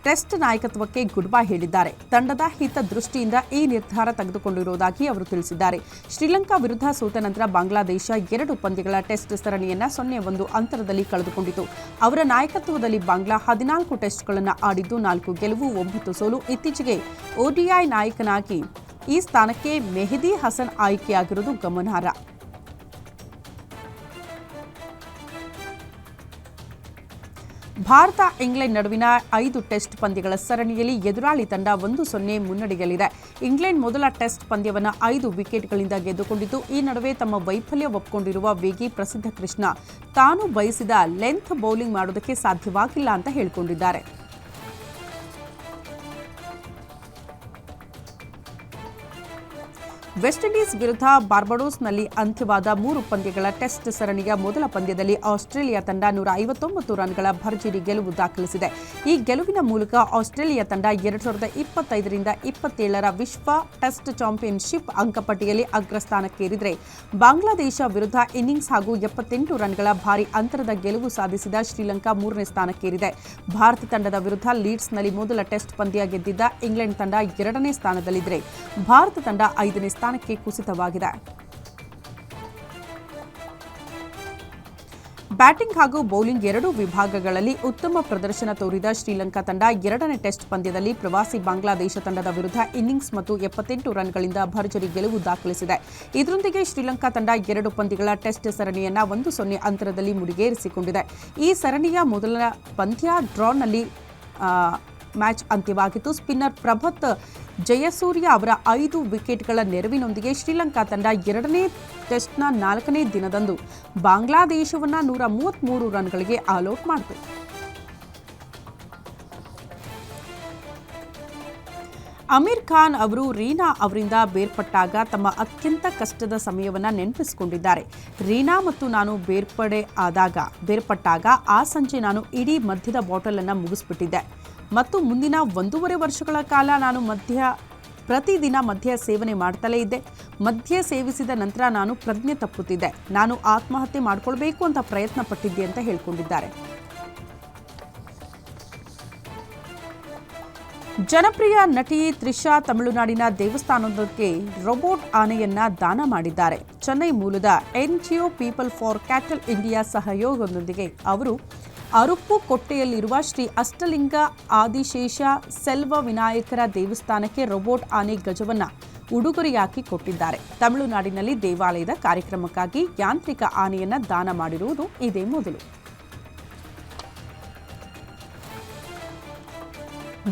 ಟೆಸ್ಟ್ ನಾಯಕತ್ವಕ್ಕೆ ಗುಡ್ ಬೈ ಹೇಳಿದ್ದಾರೆ. ತಂಡದ ಹಿತದೃಷ್ಟಿಯಿಂದ ಈ ನಿರ್ಧಾರ ತೆಗೆದುಕೊಂಡಿರುವುದಾಗಿ ಅವರು ತಿಳಿಸಿದ್ದಾರೆ. ಶ್ರೀಲಂಕಾ ವಿರುದ್ಧ ಸೋತ ನಂತರ ಬಾಂಗ್ಲಾದೇಶ ಎರಡು ಪಂದ್ಯಗಳ ಟೆಸ್ಟ್ ಸರಣಿಯನ್ನು ಸೊನ್ನೆ ಒಂದು ಅಂತರದಲ್ಲಿ ಕಳೆದುಕೊಂಡಿತು. ಅವರ ನಾಯಕತ್ವದಲ್ಲಿ ಬಾಂಗ್ಲಾ ಹದಿನಾಲ್ಕು ಟೆಸ್ಟ್ಗಳನ್ನು ಆಡಿದ್ದು ನಾಲ್ಕು ಗೆಲುವು, ಒಂಬತ್ತು ಸೋಲು. ಇತ್ತೀಚೆಗೆ ಒಡಿಐ ನಾಯಕನಾಗಿ ಈ ಸ್ಥಾನಕ್ಕೆ ಮೆಹದಿ ಹಸನ್ ಆಯ್ಕೆಯಾಗಿರುವುದು ಗಮನಾರ್ಹ. ಭಾರತ ಇಂಗ್ಲೆಂಡ್ ನಡುವಿನ ಐದು ಟೆಸ್ಟ್ ಪಂದ್ಯಗಳ ಸರಣಿಯಲ್ಲಿ ಎದುರಾಳಿ ತಂಡ ಒಂದು ಸೊನ್ನೆ ಮುನ್ನಡೆಯಲ್ಲಿದೆ. ಇಂಗ್ಲೆಂಡ್ ಮೊದಲ ಟೆಸ್ಟ್ ಪಂದ್ಯವನ್ನು ಐದು ವಿಕೆಟ್ಗಳಿಂದ ಗೆದ್ದುಕೊಂಡಿದ್ದು, ಈ ನಡುವೆ ತಮ್ಮ ವೈಫಲ್ಯ ಒಪ್ಪಿಕೊಂಡಿರುವ ವೇಗಿ ಪ್ರಸಿದ್ಧ ಕೃಷ್ಣ ತಾನು ಬಯಸಿದ ಲೆಂತ್ ಬೌಲಿಂಗ್ ಮಾಡುವುದಕ್ಕೆ ಸಾಧ್ಯವಾಗಿಲ್ಲ ಅಂತ ಹೇಳಿಕೊಂಡಿದ್ದಾರೆ. ವೆಸ್ಟ್ ಇಂಡೀಸ್ ವಿರುದ್ಧ ಬಾರ್ಬಡೋಸ್ನಲ್ಲಿ ಅಂತ್ಯವಾದ ಮೂರು ಪಂದ್ಯಗಳ ಟೆಸ್ಟ್ ಸರಣಿಯ ಮೊದಲ ಪಂದ್ಯದಲ್ಲಿ ಆಸ್ಟ್ರೇಲಿಯಾ ತಂಡ ನೂರ ಐವತ್ತೊಂಬತ್ತು ರನ್ಗಳ ಭರ್ಜರಿ ಗೆಲುವು ದಾಖಲಿಸಿದೆ. ಈ ಗೆಲುವಿನ ಮೂಲಕ ಆಸ್ಟ್ರೇಲಿಯಾ ತಂಡ ಎರಡು ಸಾವಿರದ ಇಪ್ಪತ್ತೈದರಿಂದ ಇಪ್ಪತ್ತೇಳರ ವಿಶ್ವ ಟೆಸ್ಟ್ ಚಾಂಪಿಯನ್ಶಿಪ್ ಅಂಕಪಟ್ಟಿಯಲ್ಲಿ ಅಗ್ರಸ್ಥಾನಕ್ಕೇರಿದರೆ, ಬಾಂಗ್ಲಾದೇಶ ವಿರುದ್ಧ ಇನ್ನಿಂಗ್ಸ್ ಹಾಗೂ ಎಪ್ಪತ್ತೆಂಟು ರನ್ಗಳ ಭಾರಿ ಅಂತರದ ಗೆಲುವು ಸಾಧಿಸಿದ ಶ್ರೀಲಂಕಾ ಮೂರನೇ ಸ್ಥಾನಕ್ಕೇರಿದೆ. ಭಾರತ ತಂಡದ ವಿರುದ್ಧ ಲೀಡ್ಸ್ನಲ್ಲಿ ಮೊದಲ ಟೆಸ್ಟ್ ಪಂದ್ಯ ಗೆದ್ದಿದ್ದ ಇಂಗ್ಲೆಂಡ್ ತಂಡ ಎರಡನೇ ಸ್ಥಾನದಲ್ಲಿದ್ದರೆ, ಭಾರತ ತಂಡ ಐದನೇ ಸ್ಥಾನಕ್ಕೆ ಕುಸಿತವಾಗಿದೆ. ಬ್ಯಾಟಿಂಗ್ ಹಾಗೂ ಬೌಲಿಂಗ್ ಎರಡೂ ವಿಭಾಗಗಳಲ್ಲಿ ಉತ್ತಮ ಪ್ರದರ್ಶನ ತೋರಿದ ಶ್ರೀಲಂಕಾ ತಂಡ ಎರಡನೇ ಟೆಸ್ಟ್ ಪಂದ್ಯದಲ್ಲಿ ಪ್ರವಾಸಿ ಬಾಂಗ್ಲಾದೇಶ ತಂಡದ ವಿರುದ್ಧ ಇನ್ನಿಂಗ್ಸ್ ಮತ್ತು ಎಪ್ಪತ್ತೆಂಟು ರನ್ಗಳಿಂದ ಭರ್ಜರಿ ಗೆಲುವು ದಾಖಲಿಸಿದೆ. ಇದರೊಂದಿಗೆ ಶ್ರೀಲಂಕಾ ತಂಡ ಎರಡು ಪಂದ್ಯಗಳ ಟೆಸ್ಟ್ ಸರಣಿಯನ್ನ ಒಂದು ಸೊನ್ನೆ ಅಂತರದಲ್ಲಿ ಮುಡಿಗೇರಿಸಿಕೊಂಡಿದೆ. ಈ ಸರಣಿಯ ಮೊದಲ ಪಂದ್ಯ ಡ್ರಾನಲ್ಲಿ ಮ್ಯಾಚ್ ಅಂತ್ಯವಾಗಿತ್ತು. ಸ್ಪಿನ್ನರ್ ಪ್ರಭತ್ ಜಯಸೂರ್ಯ ಅವರ ಐದು ವಿಕೆಟ್ಗಳ ನೆರವಿನೊಂದಿಗೆ ಶ್ರೀಲಂಕಾ ತಂಡ ಎರಡನೇ ಟೆಸ್ಟ್ನ ನಾಲ್ಕನೇ ದಿನದಂದು ಬಾಂಗ್ಲಾದೇಶವನ್ನು ನೂರ ಮೂವತ್ತ್ಮೂರು ರನ್ಗಳಿಗೆ ಆಲೌಟ್ ಮಾಡಿತು. ಅಮೀರ್ ಖಾನ್ ಅವರು ರೀನಾ ಅವರಿಂದ ಬೇರ್ಪಟ್ಟಾಗ ತಮ್ಮ ಅತ್ಯಂತ ಕಷ್ಟದ ಸಮಯವನ್ನು ನೆನಪಿಸಿಕೊಂಡಿದ್ದಾರೆ. ರೀನಾ ಮತ್ತು ನಾನು ಬೇರ್ಪಡೆ ಆದಾಗ, ಬೇರ್ಪಟ್ಟಾಗ ಆ ಸಂಜೆ ನಾನು ಇಡೀ ಮಧ್ಯದ ಬಾಟಲನ್ನು ಮುಗಿಸ್ಬಿಟ್ಟಿದ್ದೆ. ಮತ್ತು ಮುಂದಿನ ಒಂದೂವರೆ ವರ್ಷಗಳ ಕಾಲ ನಾನು ಮಧ್ಯ, ಪ್ರತಿದಿನ ಮದ್ಯ ಸೇವನೆ ಮಾಡ್ತಲೇ ಇದ್ದೆ. ಮದ್ಯ ಸೇವಿಸಿದ ನಂತರ ನಾನು ಪ್ರಜ್ಞೆ ತಪ್ಪುತ್ತಿದ್ದೆ. ನಾನು ಆತ್ಮಹತ್ಯೆ ಮಾಡಿಕೊಳ್ಬೇಕು ಅಂತ ಪ್ರಯತ್ನ ಪಟ್ಟಿದ್ದೆ ಅಂತ ಹೇಳ್ಕೊಂಡಿದ್ದಾರೆ. ಜನಪ್ರಿಯ ನಟಿ ತ್ರಿಷಾ ತಮಿಳುನಾಡಿನ ದೇವಸ್ಥಾನವೊಂದಕ್ಕೆ ರೋಬೋಟ್ ಆನೆಯನ್ನ ದಾನ ಮಾಡಿದ್ದಾರೆ. ಚೆನ್ನೈ ಮೂಲದ NGO People for Cattle India ಸಹಯೋಗದೊಂದಿಗೆ ಅವರು ಅರುಪ್ಪು ಕೊಟ್ಟೆಯಲ್ಲಿರುವ ಶ್ರೀ ಅಷ್ಟಲಿಂಗ ಆದಿಶೇಷ ಸೆಲ್ವ ವಿನಾಯಕರ ದೇವಸ್ಥಾನಕ್ಕೆ ರೋಬೋಟ್ ಆನೆ ಗಜವನ್ನ ಉಡುಗೊರೆಯಾಗಿ ಕೊಟ್ಟಿದ್ದಾರೆ. ತಮಿಳುನಾಡಿನಲ್ಲಿ ದೇವಾಲಯದ ಕಾರ್ಯಕ್ರಮಕ್ಕಾಗಿ ಯಾಂತ್ರಿಕ ಆನೆಯನ್ನ ದಾನ ಮಾಡಿರುವುದು ಇದೇ ಮೊದಲು.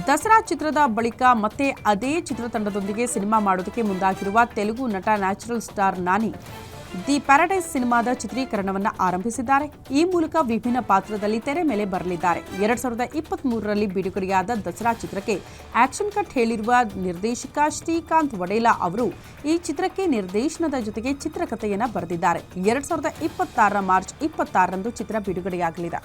ದಸರಾ ಚಿತ್ರದ ಬಳಿಕ ಮತ್ತೆ ಅದೇ ಚಿತ್ರತಂಡದೊಂದಿಗೆ ಸಿನಿಮಾ ಮಾಡೋದಕ್ಕೆ ಮುಂದಾಗಿರುವ ತೆಲುಗು ನಟ natural star Nani, the Paradise ಸಿನಿಮಾದ ಚಿತ್ರೀಕರಣವನ್ನು ಆರಂಭಿಸಿದ್ದಾರೆ. ಈ ಮೂಲಕ ವಿಭಿನ್ನ ಪಾತ್ರದಲ್ಲಿ ತೆರೆ ಮೇಲೆ ಬರಲಿದ್ದಾರೆ. ಎರಡ್ ಸಾವಿರದ ಇಪ್ಪತ್ತ್ ಮೂರರಲ್ಲಿ ಬಿಡುಗಡೆಯಾದ ದಸರಾ ಚಿತ್ರಕ್ಕೆ ಆಕ್ಷನ್ ಕಟ್ ಹೇಳಿರುವ ನಿರ್ದೇಶಕ ಶ್ರೀಕಾಂತ್ ವಡೇಲಾ ಅವರು ಈ ಚಿತ್ರಕ್ಕೆ ನಿರ್ದೇಶನದ ಜೊತೆಗೆ ಚಿತ್ರಕಥೆಯನ್ನು ಬರೆದಿದ್ದಾರೆ. ಎರಡ್ ಸಾವಿರದ ಇಪ್ಪತ್ತಾರರ ಮಾರ್ಚ್ ಇಪ್ಪತ್ತಾರರಂದು ಚಿತ್ರ ಬಿಡುಗಡೆಯಾಗಲಿದೆ.